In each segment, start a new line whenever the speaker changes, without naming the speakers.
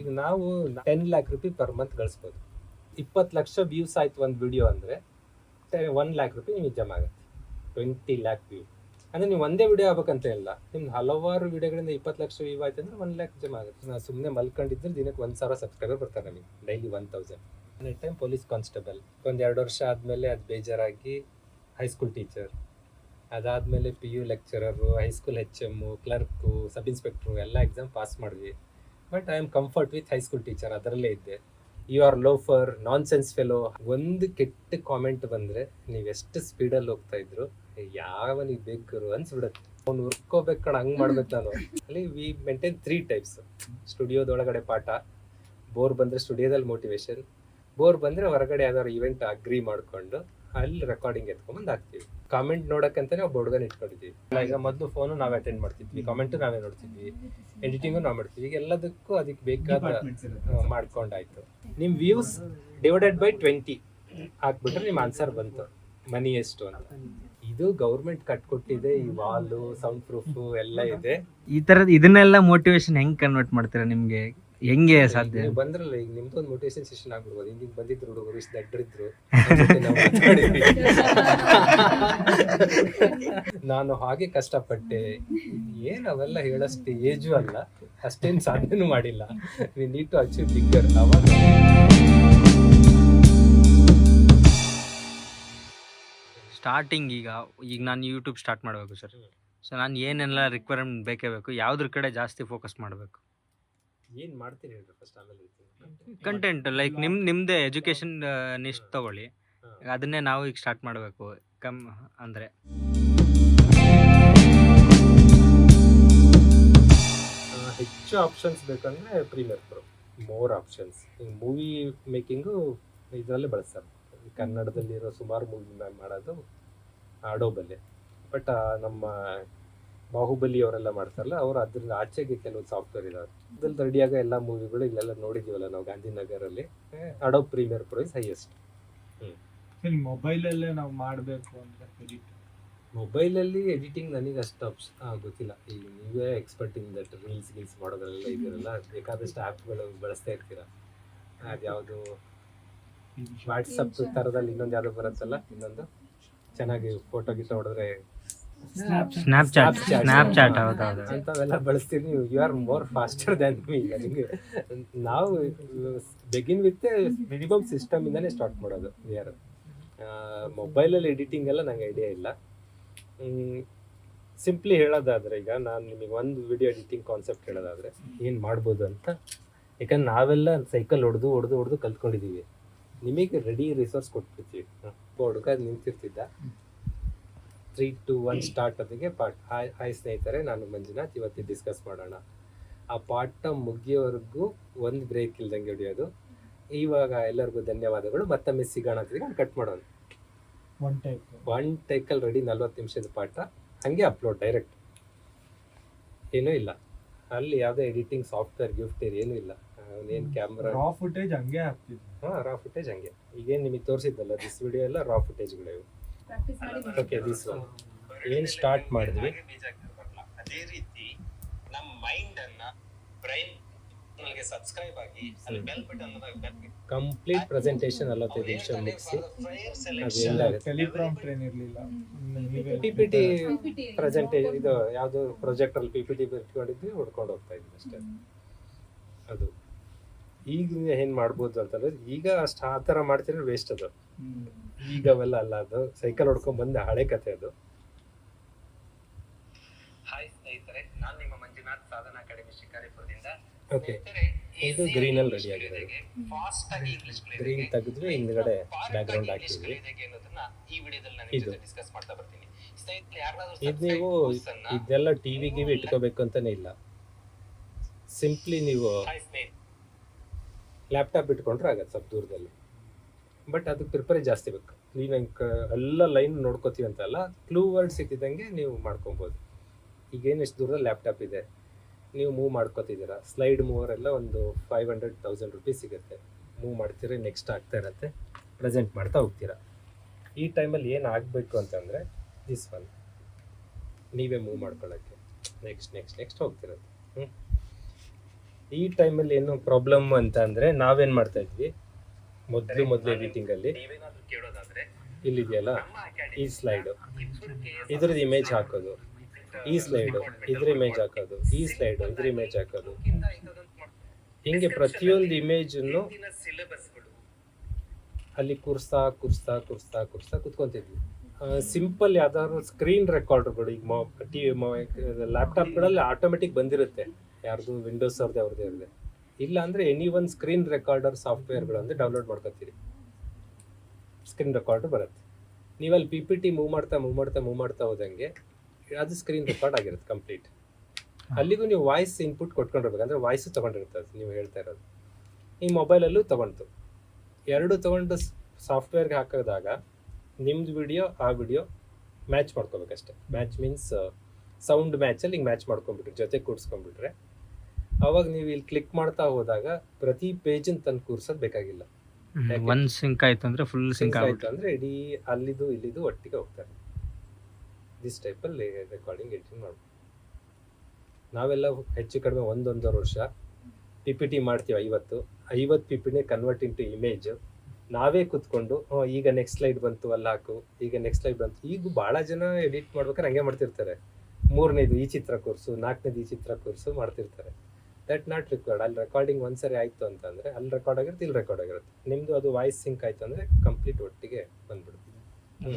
ಈಗ ನಾವು ten lakh rupee per month ಗಳಿಸ್ಬೋದು. ಇಪ್ಪತ್ತು ಲಕ್ಷ ವ್ಯೂಸ್ ಆಯ್ತು ಒಂದು ವಿಡಿಯೋ ಅಂದರೆ ಒನ್ ಲ್ಯಾಕ್ ರುಪಿ ನಿಮಗೆ ಜಮಾ ಆಗುತ್ತೆ. ಟ್ವೆಂಟಿ ಲ್ಯಾಕ್ ವ್ಯೂ ಅಂದರೆ ನೀವು ಒಂದೇ ವಿಡಿಯೋ ಆಗ್ಬೇಕಂತ ಇಲ್ಲ. ನಿಮ್ಮ ಹಲವಾರು ವಿಡಿಯೋಗಳಿಂದ ಇಪ್ಪತ್ತು ಲಕ್ಷ ವ್ಯೂ ಆಯ್ತು ಅಂದ್ರೆ ಒನ್ ಲ್ಯಾಕ್ ಜಮಾ ಆಗುತ್ತೆ. ನಾವು ಸುಮ್ಮನೆ ಮಲ್ಕೊಂಡಿದ್ರೆ ದಿನಕ್ಕೆ ಒಂದು ಸಾವಿರ ಸಬ್ಸ್ಕ್ರೈಬರ್ ಬರ್ತಾರೆ ನಮಗೆ daily one thousand next time police constable ಒಂದು ಎರಡು ವರ್ಷ ಆದಮೇಲೆ ಅದು ಬೇಜಾರಾಗಿ ಹೈಸ್ಕೂಲ್ ಟೀಚರ್ ಅದಾದಮೇಲೆ P U lecturer high school H M clerk sub inspector ಎಲ್ಲ ಎಕ್ಸಾಮ್ ಪಾಸ್ ಮಾಡಿದ್ವಿ. But I am comfort with high school teacher ಅದರಲ್ಲೇ ಇದ್ದೆ. You are loafer nonsense fellow ಒಂದು ಕೆಟ್ಟ ಕಾಮೆಂಟ್ ಬಂದರೆ ಎಷ್ಟು ಸ್ಪೀಡಲ್ಲಿ ಹೋಗ್ತಾ ಇದ್ರು ಯಾವನಿಗೆ ಬೇಕು ಅನ್ಸ್ಬಿಡತ್ತೆ. ಅವ್ನು ಹುರ್ಕೋಬೇಕು ಕಣ, ಹಂಗೆ ಮಾಡ್ಬೇಕು ನಾನು. ಅಲ್ಲಿ ವಿ ಮೇಂಟೈನ್ ತ್ರೀ ಟೈಪ್ಸ್ ಸ್ಟುಡಿಯೋದೊಳಗಡೆ ಪಾಠ ಬೋರ್ ಬಂದ್ರೆ ಸ್ಟುಡಿಯೋದಲ್ಲಿ ಮೋಟಿವೇಶನ್ ಬೋರ್ ಬಂದರೆ ಹೊರಗಡೆ ಯಾವ್ದಾದ್ರು ಇವೆಂಟ್ ಅಗ್ರಿ ಮಾಡ್ಕೊಂಡು ಅಲ್ಲಿ ರೆಕಾರ್ಡಿಂಗ್ ಎತ್ಕೊಂಡ್ಬಂದು ಹಾಕ್ತೀವಿ. ಕಾಮೆಂಟ್ ನೋಡಕ್ಕಂತಾನೆ ಒಬ್ಬ ಹುಡುಗನ ಇಟ್ಕೊಂಡಿದ್ದೀವಿ ಈಗ ಮೊದಲು ಫೋನು ನಾವೇ ಅಟೆಂಡ್ ಮಾಡ್ತಿದ್ವಿ ಕಾಮೆಂಟು ನಾವೇ ನೋಡ್ತಿದ್ವಿ ಎಡಿಟಿಂಗು ನಾವು ಮಾಡ್ತೀವಿ ಈಗ ಎಲ್ಲದಕ್ಕೂ ಅದಕ್ಕೆ ಬೇಕಾದ ಮಾಡ್ಕೊಂಡಾಯ್ತು. ನಿಮ್ಮ ವ್ಯೂಸ್ ಡಿವೈಡೆಡ್ ಬೈ ಟ್ವೆಂಟಿ ಹಾಕ್ಬಿಟ್ರೆ ನಿಮ್ಮ ಆನ್ಸರ್ ಬಂತು. ಮನಿ ಎಷ್ಟು ಅಂತ. ಇದು ಗೌರ್ಮೆಂಟ್ ಕಟ್ಕೊಟ್ಟಿದೆ ಈ ವಾಲು ಸೌಂಡ್ ಪ್ರೂಫ್ ಎಲ್ಲ ಇದೆ.
ಈ ತರದ್ ಇದನ್ನೆಲ್ಲ ಮೋಟಿವೇಶನ್ ಹೆಂಗ್ ಕನ್ವರ್ಟ್ ಮಾಡ್ತೀರಾ ನಿಮ್ಗೆ? ಹೆಂಗೆ ಸಾಧ್ಯ?
ನೀವು ಬಂದ್ರಲ್ಲ ಈಗ ನಿಮ್ದು ಒಂದು ಮೋಟಿವೇಶನ್ ಸೆಷನ್ ಆಗ್ಬಿಡ್ಬೋದು ಹಿಂಗೆ ಬಂದಿದ್ರು ಹುಡುಗರು ಇಷ್ಟು ದಡ್ಡರಿದ್ರು ನಾನು ಹಾಗೆ ಕಷ್ಟಪಟ್ಟೆ. ಏನು ಅವೆಲ್ಲ ಹೇಳಷ್ಟು ಏಜು ಅಲ್ಲ. ಅಷ್ಟೇನ್ ಸಾಧನೆ ಮಾಡಿಲ್ಲ. ನೀಡ್ ಟು ಅಚೀವ್ ಬಿಗ್ಗರ್ ಅವಾಗ.
ಸ್ಟಾರ್ಟಿಂಗ್ ಈಗ ಈಗ ನಾನು ಯೂಟ್ಯೂಬ್ ಸ್ಟಾರ್ಟ್ ಮಾಡಬೇಕು ಸರ್ ಸೊ ನಾನು ಏನೆಲ್ಲ ರಿಕ್ವೈರ್ಮೆಂಟ್ ಬೇಕೇ ಬೇಕು ಯಾವುದ್ರ ಕಡೆ ಜಾಸ್ತಿ ಫೋಕಸ್ ಮಾಡಬೇಕು?
ಏನ್ ಮಾಡ್ತೀರಿ ಹೇಳ್ರಿ ಫಸ್ಟ್ ಆಮೇಲೆ ಹೇಳ್ತೀನಿ.
ಕಂಟೆಂಟ್ ಲೈಕ್ ನಿಮ್ ನಿಮ್ದೇ ಎಜುಕೇಶನ್ ನಿಷ್ಟ್ ತಗೊಳ್ಳಿ. ಅದನ್ನೇ ನಾವು ಈಗ ಸ್ಟಾರ್ಟ್ ಮಾಡಬೇಕು. ಕಮ್ ಅಂದ್ರೆ.
ಹೆಚ್ಚು ಆಪ್ಷನ್ಸ್ ಬೇಕಂದ್ರೆ ಪ್ರೀಮಿಯರ್ ಪ್ರೋ ಮೋರ್ ಆಪ್ಷನ್ಸ್ ಈ ಮೂವಿ ಮೇಕಿಂಗು ಇದರಲ್ಲೇ ಬಳಸ್ತಾರೆ. ಈ ಕನ್ನಡದಲ್ಲಿರೋ ಸುಮಾರು ಮೂವಿ ಮಾಡೋದು ಆಡೋಬಲ್ಲೆ. ಬಟ್ ನಮ್ಮ ಬಾಹುಬಲಿ ಅವರೆಲ್ಲ ಮಾಡ್ತಾರಲ್ಲ ಅವ್ರು ಅದ್ರಿಂದ ಆಚೆಗೆ ಕೆಲವು ಸಾಫ್ಟ್ವೇರ್ ಇದಾವೆ. ಅದ್ರಲ್ಲಿ ರೆಡಿಯಾಗ ಎಲ್ಲ ಮೂವಿಗಳು ಇಲ್ಲೆಲ್ಲ ನೋಡಿದೀವಲ್ಲ ನಾವು ಗಾಂಧಿನಗರಲ್ಲಿ. ಅಡೋ ಪ್ರೀಮಿಯರ್ ಪ್ರೈಸ್ ಹೈಯೆಸ್ಟ್
ಮೊಬೈಲಲ್ಲೇ ನಾವು ಮಾಡಬೇಕು ಅಂದರೆ ಎಡಿಟ್
ಮೊಬೈಲಲ್ಲಿ ಎಡಿಟಿಂಗ್ ನನಗೆ ಅಷ್ಟು ಆಪ್ಸ್ ಗೊತ್ತಿಲ್ಲ. ಈಗ ನೀವೇ ಎಕ್ಸ್ಪರ್ಟ್ ಇನ್ ದಟ್ ರೀಲ್ಸ್ ಗೀಲ್ಸ್ ಮಾಡೋದ್ರೆಲ್ಲ ಇದೆಲ್ಲ ಬೇಕಾದಷ್ಟು ಆ್ಯಪ್ಗಳು ಬಳಸ್ತಾ ಇರ್ತೀರ? ಅದು ಯಾವುದು? ವಾಟ್ಸಪ್ ಥರದಲ್ಲಿ ಇನ್ನೊಂದು ಯಾವುದು ಬರುತ್ತಲ್ಲ ಇನ್ನೊಂದು? ಚೆನ್ನಾಗಿ ಫೋಟೋ ಗೀಟೋ ಹೊಡೆದ್ರೆ
Snapchat
Snapchat.
Snapchat ಹೌದೌದು.
ಅಂಥವೆಲ್ಲ ಬಳಸ್ತೀರಿ ನೀವು you are more faster than me ನಿಮಗೆ ನಾವು ಬೆಗಿನ್ ವಿತ್ ಮಿನಿಮಮ್ ಸಿಸ್ಟಮಿಂದನೇ ಸ್ಟಾರ್ಟ್ ಮಾಡೋದು. ಯಾರು ಮೊಬೈಲಲ್ಲಿ ಎಡಿಟಿಂಗ್ ಎಲ್ಲ ನಂಗೆ ಐಡಿಯಾ ಇಲ್ಲ. ಸಿಂಪ್ಲಿ ಹೇಳೋದಾದ್ರೆ ಈಗ ನಾನು ನಿಮಗೆ ಒಂದು ವಿಡಿಯೋ ಎಡಿಟಿಂಗ್ ಕಾನ್ಸೆಪ್ಟ್ ಹೇಳೋದಾದ್ರೆ ಏನು ಮಾಡ್ಬೋದು ಅಂತ? ಯಾಕಂದ್ರೆ ನಾವೆಲ್ಲ ಸೈಕಲ್ ಹೊಡೆದು ಹೊಡೆದು ಹೊಡೆದು ಕಲ್ತ್ಕೊಂಡಿದ್ದೀವಿ ನಿಮಗೆ ರೆಡಿ ರಿಸೋರ್ಸ್ ಕೊಟ್ಬಿಡ್ತೀವಿ. ಹುಡುಗ ನಿಂತಿರ್ತಿದ್ದ. ತ್ರೀ ಟು ಒನ್ ಸ್ಟಾರ್ಟ್ ಅದಕ್ಕೆ ಪಾಠ. ಹಾಯ್ ಹಾಯ್ ಸ್ನೇಹಿತರೆ ನಾನು ಮಂಜುನಾಥ್. ಇವತ್ತು ಡಿಸ್ಕಸ್ ಮಾಡೋಣ. ಆ ಪಾಠ ಮುಗಿಯೋವರೆಗೂ ಒಂದು ಬ್ರೇಕ್ ಇಲ್ದಂಗೆ ಹೊಡಿಯೋದು. ಇವಾಗ ಎಲ್ಲರಿಗೂ ಧನ್ಯವಾದಗಳು. ಮತ್ತೊಮ್ಮೆ ಸಿಗೋಣ ಅಂತ ನಾನು ಕಟ್ ಮಾಡೋಣ.
ಒನ್ ಟೈಕ್
ಒನ್ ಟೈಕಲ್ಲಿ ರೆಡಿ ನಲ್ವತ್ತು ನಿಮಿಷದ ಪಾಠ. ಹಾಗೆ ಅಪ್ಲೋಡ್ ಡೈರೆಕ್ಟ್ ಏನೂ ಇಲ್ಲ. ಅಲ್ಲಿ ಯಾವುದೇ ಎಡಿಟಿಂಗ್ ಸಾಫ್ಟ್ವೇರ್ ಗಿಫ್ಟ್ ಏನೂ ಇಲ್ಲ. ಏನು ಕ್ಯಾಮ್ರಾ
ರಾ ಫುಟೇಜ್ ಹಂಗೆ ಆಗ್ತಿದೆ.
ಹಾಂ ರಾ ಫುಟೇಜ್ ಹಂಗೆ. ಈಗೇನು ನಿಮಗೆ ತೋರಿಸಿದ್ದಲ್ಲ ದಿಸ್ ವಿಡಿಯೋ ಎಲ್ಲ ರಾ ಫುಟೇಜ್ಗಳು ಇವು. ಓಕೆ ದಿಸ್ ಒನ್ ಏನು ಸ್ಟಾರ್ಟ್ ಮಾಡಿದ್ವಿ?
ಅದೇ ರೀತಿ ನಮ್ಮ ಮೈಂಡ್ ಅನ್ನ ಬ್ರೈನ್ಗೆ ಸಬ್ಸ್ಕ್ರೈಬ್ ಆಗಿ ಅಲ್ಲಿ ಬೆಲ್ ಬಟನ್
ಕಂಪ್ಲೀಟ್ ಪ್ರೆಸೆಂಟೇಷನ್ ನಲವತ್ತೈದು ನಿಮಿಷ ಮುಗಿಸಿ.
ಟೆಲಿಪ್ರಾಂಪ್ಟರ್ ಇರಲಿಲ್ಲ. PPT
P P T presentation ಇದು ಯಾವುದು ಪ್ರಾಜೆಕ್ಟಲ್ಲಿ ಅಲ್ಲಿ ಪಿಪಿಟಿ ಟಿ ಇಟ್ಕೊಂಡಿದ್ವಿ ಹೊಡ್ಕೊಂಡು ಹೋಗ್ತಾ ಇದ್ವಿ ಅಷ್ಟೇ. ಅದು. ಈಗ ಏನು ಮಾಡ್ಬೋದು ಅಂತಂದ್ರೆ ಈಗ ಅಷ್ಟು ಆ ಥರ ಮಾಡ್ತಿದ್ರೆ ವೇಸ್ಟ್ ಅದು. ಈಗ ಅವೆಲ್ಲ ಅಲ್ಲ ಅದು ಸೈಕಲ್ ಹೊಡ್ಕೊಂಡ್ ಬಂದ ಹಳೆ ಕತೆ ಅದು.
ಹಾಯ್ ಸ್ನೇಹಿತರೆ ನಾನು ನಿಮ್ಮ ಮಂಜುನಾಥ್ ಸಾಧನ ಅಕಾಡೆಮಿ ಶಿಕಾರಿಪುರದಿಂದ.
ಓಕೆ ಇದು ಗ್ರೀನ್ ಅಲ್ಲಿ ರೆಡಿ ಆಗಿದೆ.
ಫಾಸ್ಟ್ ಆಗಿ ಇಂಗ್ಲಿಷ್
ಗ್ರೀನ್ ತೆಗೆದ್ವಿ ಹಿಂದ್ಗಡೆ ಬ್ಯಾಕ್ಗ್ರೌಂಡ್ ಹಾಕಿದ್ವಿ.
ಅನ್ನೋದನ್ನ ಈ ವಿಡಿಯೋದಲ್ಲಿ ನಾನು
ಇದು.
ಡಿಸ್ಕಸ್ ಮಾಡ್ತಾ ಬರ್ತೀನಿ.
ಇದು ನೀವು ಇದೆಲ್ಲ ಟಿವಿ ಗಿವಿ ಇಟ್ಕೋಬೇಕು ಅಂತಾನೆ ಇಲ್ಲ. ಸಿಂಪ್ಲಿ ನೀವು ಲ್ಯಾಪ್ಟಾಪ್ ಇಟ್ಕೊಂಡ್ರೆ ಆಗತ್ತೆ ಸ್ವಲ್ಪ ದೂರದಲ್ಲಿ. ಬಟ್ ಅದಕ್ಕೆ ಪ್ರಿಪೇರ್ ಜಾಸ್ತಿ ಬೇಕು. ಕ್ಲೀನಾಗಿ ಹಿಂಗೆ ಎಲ್ಲ ಲೈನ್ ನೋಡ್ಕೋತೀವಿ ಅಂತಲ್ಲ ಕ್ಲೂ ವರ್ಡ್ ಸಿಕ್ಕಿದಂಗೆ ನೀವು ಮಾಡ್ಕೊಬೋದು. ಈಗೇನು ಎಷ್ಟು ದೂರದ ಲ್ಯಾಪ್ಟಾಪ್ ಇದೆ, ನೀವು ಮೂವ್ ಮಾಡ್ಕೋತಿದ್ದೀರಾ. ಸ್ಲೈಡ್ ಮೂವರ್ ಎಲ್ಲ ಒಂದು ಫೈವ್ ಹಂಡ್ರೆಡ್ ತೌಸಂಡ್ ರುಪೀಸ್ ಸಿಗುತ್ತೆ. ಮೂವ್ ಮಾಡ್ತೀರಿ ನೆಕ್ಸ್ಟ್ ಆಗ್ತಾ ಇರತ್ತೆ. ಪ್ರೆಸೆಂಟ್ ಮಾಡ್ತಾ ಹೋಗ್ತೀರಾ. ಈ ಟೈಮಲ್ಲಿ ಏನು ಆಗಬೇಕು ಅಂತಂದರೆ ದಿಸ್ ಒನ್ ನೀವೇ ಮೂವ್ ಮಾಡ್ಕೊಳ್ಳೋಕ್ಕೆ ನೆಕ್ಸ್ಟ್ ನೆಕ್ಸ್ಟ್ ನೆಕ್ಸ್ಟ್ ಹೋಗ್ತಿರತ್ತೆ. ಹ್ಞೂ ಈ ಟೈಮಲ್ಲಿ ಏನು ಪ್ರಾಬ್ಲಮ್ ಅಂತ ಅಂದರೆ ನಾವೇನು ಮಾಡ್ತಾ ಇದ್ವಿ? ಮೊದಲು ಮೊದಲು ಎಡಿಟಿಂಗ್ ಅಲ್ಲಿ
ನೀವೇನಾದ್ರೂ ಕೇಳೋದಾದ್ರೆ
ಇಲ್ಲಿದೆಯಲ್ಲ? ಈ ಸ್ಲೈಡ್ ಇದ್ರದ್ದು ಇಮೇಜ್ ಹಾಕೋದು. ಈ ಸ್ಲೈಡ್ ಇದ್ರ ಇಮೇಜ್ ಹಾಕೋದು. ಈ ಸ್ಲೈಡ್ ಇದ್ರ ಇಮೇಜ್ ಹಾಕೋದು. ಹಿಂಗೆ ಪ್ರತಿಯೊಂದು ಇಮೇಜ್
ಹಿಂದಿನ ಸಿಲೆಬಸ್ಗಳು
ಅಲ್ಲಿ ಕುರ್ಸ್ತಾ ಕುರ್ಸ್ತಾ ಕುರ್ಸ್ತಾ ಕುರ್ಸ್ತಾ ಕುತ್ಕೊಂತಿದ್ವಿ. ಸಿಂಪಲ್ ಯಾವ್ದಾದ್ರು ಸ್ಕ್ರೀನ್ ರೆಕಾರ್ಡರ್ಗಳು ಈಗ ಟಿ ಲ್ಯಾಪ್ಟಾಪ್ಗಳಲ್ಲಿ ಆಟೋಮೆಟಿಕ್ ಬಂದಿರುತ್ತೆ. ಯಾರ್ದು ವಿಂಡೋಸ್ ಅವ್ರದ್ದೇ ಅವ್ರದ್ದೇ ಅವ್ರದ್ದೇ ಇಲ್ಲ ಅಂದ್ರೆ ಎನಿ ಒನ್ ಸ್ಕ್ರೀನ್ ರೆಕಾರ್ಡರ್ ಸಾಫ್ಟ್ವೇರ್ಗಳನ್ನು ಡೌನ್ಲೋಡ್ ಮಾಡ್ಕೊತೀರಿ. ಸ್ಕ್ರೀನ್ ರೆಕಾರ್ಡ್ ಬರುತ್ತೆ. ನೀವು ಅಲ್ಲಿ ಪಿ ಪಿ ಟಿ ಮೂವ್ ಮಾಡ್ತಾ ಮೂವ್ ಮಾಡ್ತಾ ಮೂವ್ ಮಾಡ್ತಾ ಹೋದಂಗೆ ಅದು ಸ್ಕ್ರೀನ್ ರೆಕಾರ್ಡ್ ಆಗಿರುತ್ತೆ ಕಂಪ್ಲೀಟ್ ಅಲ್ಲಿಗೂ ನೀವು ವಾಯ್ಸ್ ಇನ್ಪುಟ್ ಕೊಟ್ಕೊಂಡಿರ್ಬೇಕು. ಅಂದ್ರೆ ವಾಯ್ಸ್ ತಗೊಂಡಿರ್ತದೆ ನೀವು ಹೇಳ್ತಾ ಇರೋದು. ಈ ಮೊಬೈಲಲ್ಲೂ ತಗೊಂಡು ಎರಡು ತಗೊಂಡು ಸಾಫ್ಟ್ವೇರ್ಗೆ ಹಾಕಿದಾಗ ನಿಮ್ದು ವಿಡಿಯೋ ಆ ವಿಡಿಯೋ ಮ್ಯಾಚ್ ಮಾಡ್ಕೋಬೇಕಷ್ಟೆ. ಮ್ಯಾಚ್ ಮೀನ್ಸ್ ಸೌಂಡ್ ಮ್ಯಾಚಲ್ಲಿ ಹಿಂಗೆ ಮ್ಯಾಚ್ ಮಾಡ್ಕೊಂಬಿಟ್ರೆ ಜೊತೆ ಕೂಡಿಸ್ಕೊಂಡ್ಬಿಟ್ರೆ. ಅವಾಗ ನೀವು ಇಲ್ಲಿ ಕ್ಲಿಕ್ ಮಾಡ್ತಾ ಹೋದಾಗ ಪ್ರತಿ ಪೇಜನ್ ತಂದು ಕೂರ್ಸೋದು ಬೇಕಾಗಿಲ್ಲ?
ಒಂದ್ ಸಿಂಕ್ ಆಯ್ತು ಅಂದ್ರೆ ಫುಲ್ ಸಿಂಕ್
ಆಯ್ತು ಅಂದ್ರೆ ಇಡೀ ಅಲ್ಲಿದು ಇಲ್ಲಿದು ಒಟ್ಟಿಗೆ ಹೋಗ್ತಾರೆ. ದಿಸ್ ಟೈಪಲ್ಲಿ ರೆಕಾರ್ಡಿಂಗ್ ಎಡಿಟಿಂಗ್ ಮಾಡ್ಬೋದು. ನಾವೆಲ್ಲ ಹೆಚ್ಚು ಕಡಿಮೆ ಒಂದೊಂದೂವರೆ ವರ್ಷ ಪಿ ಪಿ ಟಿ ಮಾಡ್ತೀವಿ ಐವತ್ತು. ಐವತ್ತು ಪಿ ಪಿನೇ ಕನ್ವರ್ಟ್ ಇಂಟು ಇಮೇಜ್ ನಾವೇ ಕುತ್ಕೊಂಡು ಈಗ ನೆಕ್ಸ್ಟ್ ಸ್ಲೈಡ್ ಬಂತು ಅಲ್ಲಿ ಹಾಕು. ಈಗ ನೆಕ್ಸ್ಟ್ ಸ್ಲೈಡ್ ಬಂತು. ಈಗ ಭಾಳ ಜನ ಎಡಿಟ್ ಮಾಡ್ಬೇಕಾದ್ರೆ ಹಂಗೆ ಮಾಡ್ತಿರ್ತಾರೆ. ಮೂರನೇದು ಈ ಚಿತ್ರ ಕೋರ್ಸು ನಾಲ್ಕನೇದು ಈ ಚಿತ್ರ ಕೋರ್ಸು ಮಾಡ್ತಿರ್ತಾರೆ. ದಟ್ ನಾಟ್ ರಿಕಾರ್ಡ್ ಅಲ್ಲಿ ರೆಕಾರ್ಡಿಂಗ್ ಒಂದ್ಸರಿ ಆಯ್ತು ಅಂತಂದ್ರೆ ಅಲ್ಲಿ ರೆಕಾರ್ಡ್ ಆಗಿರುತ್ತೆ ಇಲ್ಲಿ ರೆಕಾರ್ಡ್ ಆಗಿರುತ್ತೆ. ನಿಮ್ದು ಅದು ವಾಯ್ಸ್ ಸಿಂಕ್ ಆಯ್ತು ಅಂದ್ರೆ ಕಂಪ್ಲೀಟ್ ಒಟ್ಟಿಗೆ ಬಂದ್ಬಿಡುತ್ತೆ.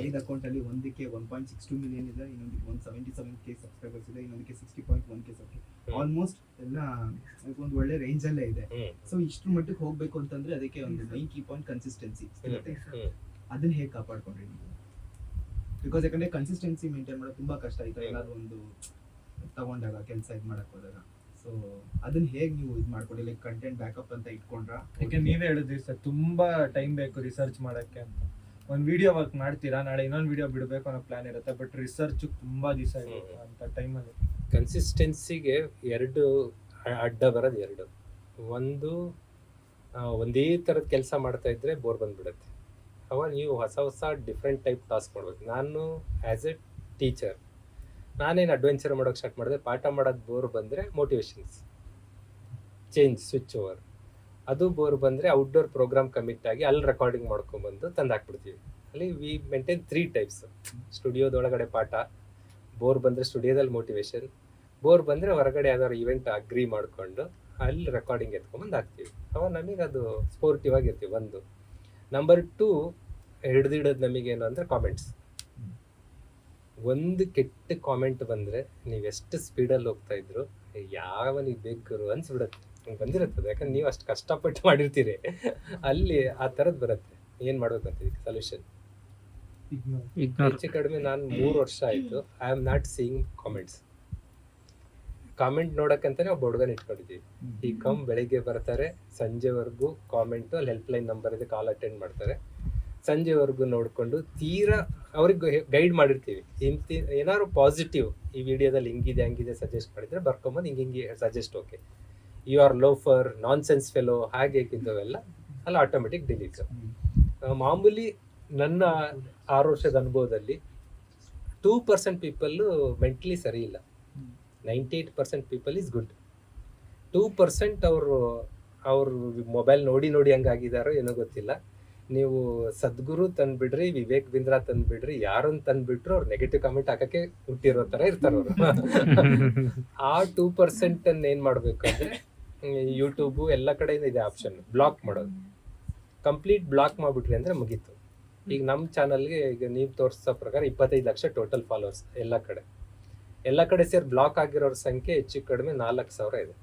ಐದು ಅಕೌಂಟ್ ಅಲ್ಲಿ ಒಂದಕ್ಕೆ one point six two million ಇದೆ ಇನ್ನೊಂದಕ್ಕೆ one seventy seven K subscribers ಇದೆ ಇನ್ನೊಂದಕ್ಕೆ sixty point one K. Almost ಎಲ್ಲ ಒಂದು ಒಳ್ಳೆ ರೇಂಜ್ ಅಲ್ಲೇ ಇದೆ. ಸೊ ಇಷ್ಟು ಮಟ್ಟಕ್ಕೆ ಹೋಗ್ಬೇಕು ಅಂತಂದ್ರೆ ಅದಕ್ಕೆ ಒಂದು ಮೈನ್ ಕೀ ಪಾಯಿಂಟ್ ಕನ್ಸಿಸ್ಟೆನ್ಸಿ ಅದನ್ನ ಹೇಗೆ ಕಾಪಾಡ್ಕೊಂಡ್ರಿ ನೀವು? ಬಿಕಾಸ್ ಯಾಕಂದ್ರೆ ಕನ್ಸಿಸ್ಟೆನ್ಸಿ ಮೇಂಟೈನ್ ಮಾಡೋದು ತುಂಬಾ ಕಷ್ಟ ಆಯ್ತು
ಹ್ಮ್.
ಏನಾದ್ರು ಒಂದು ತಗೊಂಡಾಗ ಕೆಲಸ ಇದು ಮಾಡಕ್ ಹೋದಾಗ. ಸೊ ಅದನ್ನ ಹೇಗೆ ನೀವು ಇದು ಮಾಡ್ಕೊಡಿ ಲೈಕ್ ಕಂಟೆಂಟ್ ಬ್ಯಾಕಪ್ ಅಂತ ಇಟ್ಕೊಂಡ್ರಾ?
ಯಾಕೆ ನೀವೇ ಹೇಳಿದ್ರಿ ಸರ್ ತುಂಬಾ ಟೈಮ್ ಬೇಕು ರಿಸರ್ಚ್ ಮಾಡಕ್ಕೆ ಅಂತ. ಒಂದು ವಿಡಿಯೋ ವರ್ಕ್ ಮಾಡ್ತೀರಾ? ನಾಳೆ ಇನ್ನೊಂದು ವಿಡಿಯೋ ಬಿಡಬೇಕು ಅನ್ನೋ ಪ್ಲಾನ್ ಇರುತ್ತೆ ಬಟ್ ರಿಸರ್ಚ್ ತುಂಬಾ ದಿವಸ ಇರುತ್ತೆ ಅಂತ ಟೈಮಲ್ಲಿ
ಕನ್ಸಿಸ್ಟೆನ್ಸಿಗೆ ಎರಡು ಅಡ್ಡ ಬರೋದು ಎರಡು. ಒಂದು ಒಂದೇ ಥರದ ಕೆಲಸ ಮಾಡ್ತಾ ಇದ್ರೆ ಬೋರ್ ಬಂದ್ಬಿಡುತ್ತೆ. ಅವಾಗ ನೀವು ಹೊಸ ಹೊಸ ಡಿಫ್ರೆಂಟ್ ಟೈಪ್ ಟಾಸ್ಕ್ ಮಾಡ್ಬೇಕು ನಾನು ಆ್ಯಸ್ ಎ ಟೀಚರ್ ನಾನೇನು ಅಡ್ವೆಂಚರ್ ಮಾಡೋಕ್ಕೆ ಸ್ಟಾರ್ಟ್ ಮಾಡಿದೆ ಪಾಠ ಮಾಡೋದು ಬೋರ್ ಬಂದರೆ ಮೋಟಿವೇಶನ್ಸ್ ಚೇಂಜ್ ಸ್ವಿಚ್ ಓವರ್ ಅದು ಬೋರ್ ಬಂದರೆ ಔಟ್ಡೋರ್ ಪ್ರೋಗ್ರಾಮ್ ಕಮಿಟ್ ಆಗಿ ಅಲ್ಲಿ ರೆಕಾರ್ಡಿಂಗ್ ಮಾಡ್ಕೊಂಡ್ಬಂದು ತಂದು ಹಾಕ್ಬಿಡ್ತೀವಿ ಅಲ್ಲಿ ವಿ ಮೇಂಟೈನ್ ತ್ರೀ ಟೈಪ್ಸ್ ಸ್ಟುಡಿಯೋದೊಳಗಡೆ ಪಾಠ ಬೋರ್ ಬಂದರೆ ಸ್ಟುಡಿಯೋದಲ್ಲಿ ಮೋಟಿವೇಶನ್ ಬೋರ್ ಬಂದರೆ ಹೊರಗಡೆ ಯಾವ್ದಾದ್ರು ಇವೆಂಟ್ ಅಗ್ರಿ ಮಾಡಿಕೊಂಡು ಅಲ್ಲಿ ರೆಕಾರ್ಡಿಂಗ್ ಎತ್ಕೊಂಬಂದು ಹಾಕ್ತೀವಿ. ಅವಾಗ ನಮಗೆ ಅದು ಸ್ಪೋರ್ಟಿವ್ ಆಗಿರ್ತೀವಿ ಒಂದು. ನಂಬರ್ ಟೂ ಹಿಡ್ದಿಡೋದು ನಮಗೇನು ಅಂದರೆ ಕಾಮೆಂಟ್ಸ್ ಒಂದು ಕೆಟ್ಟ ಕಾಮೆಂಟ್ ಬಂದರೆ ನೀವು ಎಷ್ಟು ಸ್ಪೀಡಲ್ಲಿ ಹೋಗ್ತಾ ಇದ್ರು ಯಾವನಿಗೆ ಬೇಕು ಅನ್ಸ್ಬಿಡತ್ತೆ. ಬಂದಿರುತ್ತದೆ. ಯಾಕಂದ್ರೆ ನೀವು ಅಷ್ಟು ಕಷ್ಟಪಟ್ಟು ಮಾಡಿರ್ತೀರಿ. ಅಲ್ಲಿ ಆ ತರದ್ ಬರುತ್ತೆ. ಏನು ಮಾಡ್ಬೇಕು ಅಂತ ಸೊಲ್ಯೂಷನ್ ಹೆಚ್ಚು ಕಡಿಮೆ ನಾನು ಮೂರು ವರ್ಷ ಆಯ್ತು. I am not seeing comments comment ನೋಡಕ್ಕಂತಾನೆ ಒಬ್ಬ ಹುಡುಗನ ಇಟ್ಕೊಂಡಿದ್ದೀವಿ ಈ ಕಮ್ ಬೆಳಿಗ್ಗೆ ಬರ್ತಾರೆ. ಸಂಜೆವರೆಗೂ ಕಾಮೆಂಟು ಅಲ್ಲಿ ಹೆಲ್ಪ್ ಲೈನ್ ನಂಬರ್ ಇದೆ ಕಾಲ್ ಅಟೆಂಡ್ ಮಾಡ್ತಾರೆ. ಸಂಜೆವರೆಗೂ ನೋಡಿಕೊಂಡು ತೀರಾ ಅವ್ರಿಗೆ ಗೈಡ್ ಮಾಡಿರ್ತೀವಿ. ಇಂತಿ ಏನಾದ್ರು ಪಾಸಿಟಿವ್ ಈ ವಿಡಿಯೋದಲ್ಲಿ ಹಿಂಗಿದೆ ಹಂಗಿದೆ ಸಜೆಸ್ಟ್ ಮಾಡಿದ್ರೆ ಬರ್ಕೊಂಬಂದು ಹಿಂಗೆ ಹಿಂಗೆ suggest okay you are loafer nonsense fellow ಹಾಗೆ ಇದ್ದವೆಲ್ಲ ಅಲ್ಲ ಆಟೋಮೆಟಿಕ್ ಡಿಲೀಟ್ ಮಾಮೂಲಿ ನನ್ನ ಆರು ವರ್ಷದ ಅನುಭವದಲ್ಲಿ ಟೂ ಪರ್ಸೆಂಟ್ ಪೀಪಲ್ಲು ಮೆಂಟಲಿ ಸರಿ ಇಲ್ಲ. Ninety eight percent people is good two percent ಅವರು ಅವರು ಮೊಬೈಲ್ ನೋಡಿ ನೋಡಿ ಹಂಗಾಗಿದಾರೋ ಏನೋ ಗೊತ್ತಿಲ್ಲ. ನೀವು ಸದ್ಗುರು ತಂದ್ಬಿಡ್ರಿ, ವಿವೇಕ್ ಬಿಂದ್ರಾ ತಂದ್ಬಿಡ್ರಿ ಯಾರನ್ನ ತಂದ್ಬಿಟ್ರು ಅವ್ರು ನೆಗೆಟಿವ್ ಕಾಮೆಂಟ್ ಹಾಕಕ್ಕೆ ಹುಟ್ಟಿರೋ ತರ ಇರ್ತಾರ ಅವರು. ಆ ಟೂ ಪರ್ಸೆಂಟ್ ಅನ್ನ ಏನ್ ಮಾಡ್ಬೇಕು ಯೂಟ್ಯೂಬು ಎಲ್ಲ ಕಡೆಯಿಂದ ಇದೆ ಆಪ್ಷನ್ ಬ್ಲಾಕ್ ಮಾಡೋದು. ಕಂಪ್ಲೀಟ್ ಬ್ಲಾಕ್ ಮಾಡ್ಬಿಟ್ರಿ ಅಂದ್ರೆ ಮುಗೀತು. ಈಗ ನಮ್ಮ ಚಾನಲ್ಗೆ ಈಗ ನೀವು ತೋರಿಸೋ ಪ್ರಕಾರ ಇಪ್ಪತ್ತೈದು ಲಕ್ಷ ಟೋಟಲ್ ಫಾಲೋವರ್ಸ್ ಎಲ್ಲ ಕಡೆ. ಎಲ್ಲ ಕಡೆ ಸೇರಿ ಬ್ಲಾಕ್ ಆಗಿರೋರ ಸಂಖ್ಯೆ ಹೆಚ್ಚು ಕಡಿಮೆ ನಾಲ್ಕು ಸಾವಿರ ಇದೆ.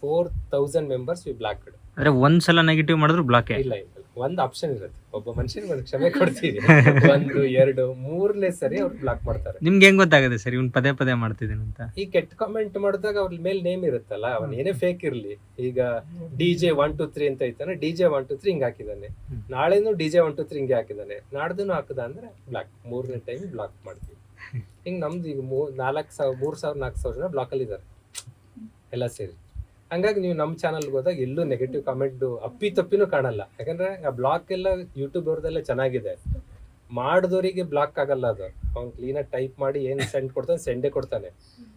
Four thousand members we block
ಅಂದ್ರೆ ಒಂದ್ಸಲ ನೆಗೆಟಿವ್ ಮಾಡಿದ್ರು ಬ್ಲಾಕ್
ಇಲ್ಲ ಇಲ್ಲ. ಒಂದು ಆಪ್ಷನ್ ಇರುತ್ತೆ. ಒಬ್ಬ ಮನುಷ್ಯನಿಗೆ ಒಂದು ಕ್ಷಮೆ ಕೊಡ್ತೀವಿ. ಒಂದು ಎರಡು ಮೂರನೇ ಸರಿ ಅವ್ರು ಬ್ಲಾಕ್ ಮಾಡ್ತಾರೆ.
ನಿಮ್ಗೆ ಹೆಂಗ್ ಗೊತ್ತಾಗುತ್ತೆ ಸರ್ ಇವ್ನು ಪದೇ ಪದೇ ಮಾಡ್ತಿದ್ದೀನಿ ಅಂತ?
ಈ ಕೆಟ್ಟ ಕಾಮೆಂಟ್ ಮಾಡಿದಾಗ ಅವ್ರ ಮೇಲೆ ನೇಮ್ ಇರುತ್ತಲ್ಲ ಅವನ್ ಏನೇ ಫೇಕ್ ಇರ್ಲಿ. ಈಗ D J one two three ಅಂತ ಐತಾನೆ D J one two three ಹಿಂಗೆ ಹಾಕಿದಾನೆ. ನಾಳೆನು D J one two three ಹಿಂಗೆ ಹಾಕಿದಾನೆ ನಾಡ್ದು ಹಾಕದ ಅಂದ್ರೆ ಬ್ಲಾಕ್ ಮೂರನೇ ಟೈಮ್ ಬ್ಲಾಕ್ ಮಾಡ್ತೀವಿ. ಹಿಂಗ್ ನಮ್ದು ಈಗ ಮೂ ನಾಲ್ಕು ಸಾವಿರ ಮೂರ್ ಸಾವಿರ ನಾಲ್ಕು ಸಾವಿರ ಜನ ಬ್ಲಾಕ್ ಅಲ್ಲಿ ಇದಾರೆ ಎಲ್ಲ ಸೇರಿ. ಹಂಗಾಗಿ ನೀವು ನಮ್ಮ ಚಾನಲ್ಗೆ ಹೋದಾಗ ಎಲ್ಲೂ ನೆಗೆಟಿವ್ ಕಾಮೆಂಟ್ ಅಪ್ಪಿ ತಪ್ಪಿನೂ ಕಾಣಲ್ಲ. ಯಾಕಂದ್ರೆ ಆ ಬ್ಲಾಕ್ ಎಲ್ಲ ಯೂಟ್ಯೂಬ್ ಅವ್ರದೆಲ್ಲ ಚೆನ್ನಾಗಿದೆ. ಮಾಡಿದವರಿಗೆ ಬ್ಲಾಕ್ ಆಗಲ್ಲ ಅದು. ಅವ್ನು ಕ್ಲೀನಾಗಿ ಟೈಪ್ ಮಾಡಿ ಏನು ಸೆಂಡ್ ಕೊಡ್ತಾನೆ ಸೆಂಡೇ ಕೊಡ್ತಾನೆ.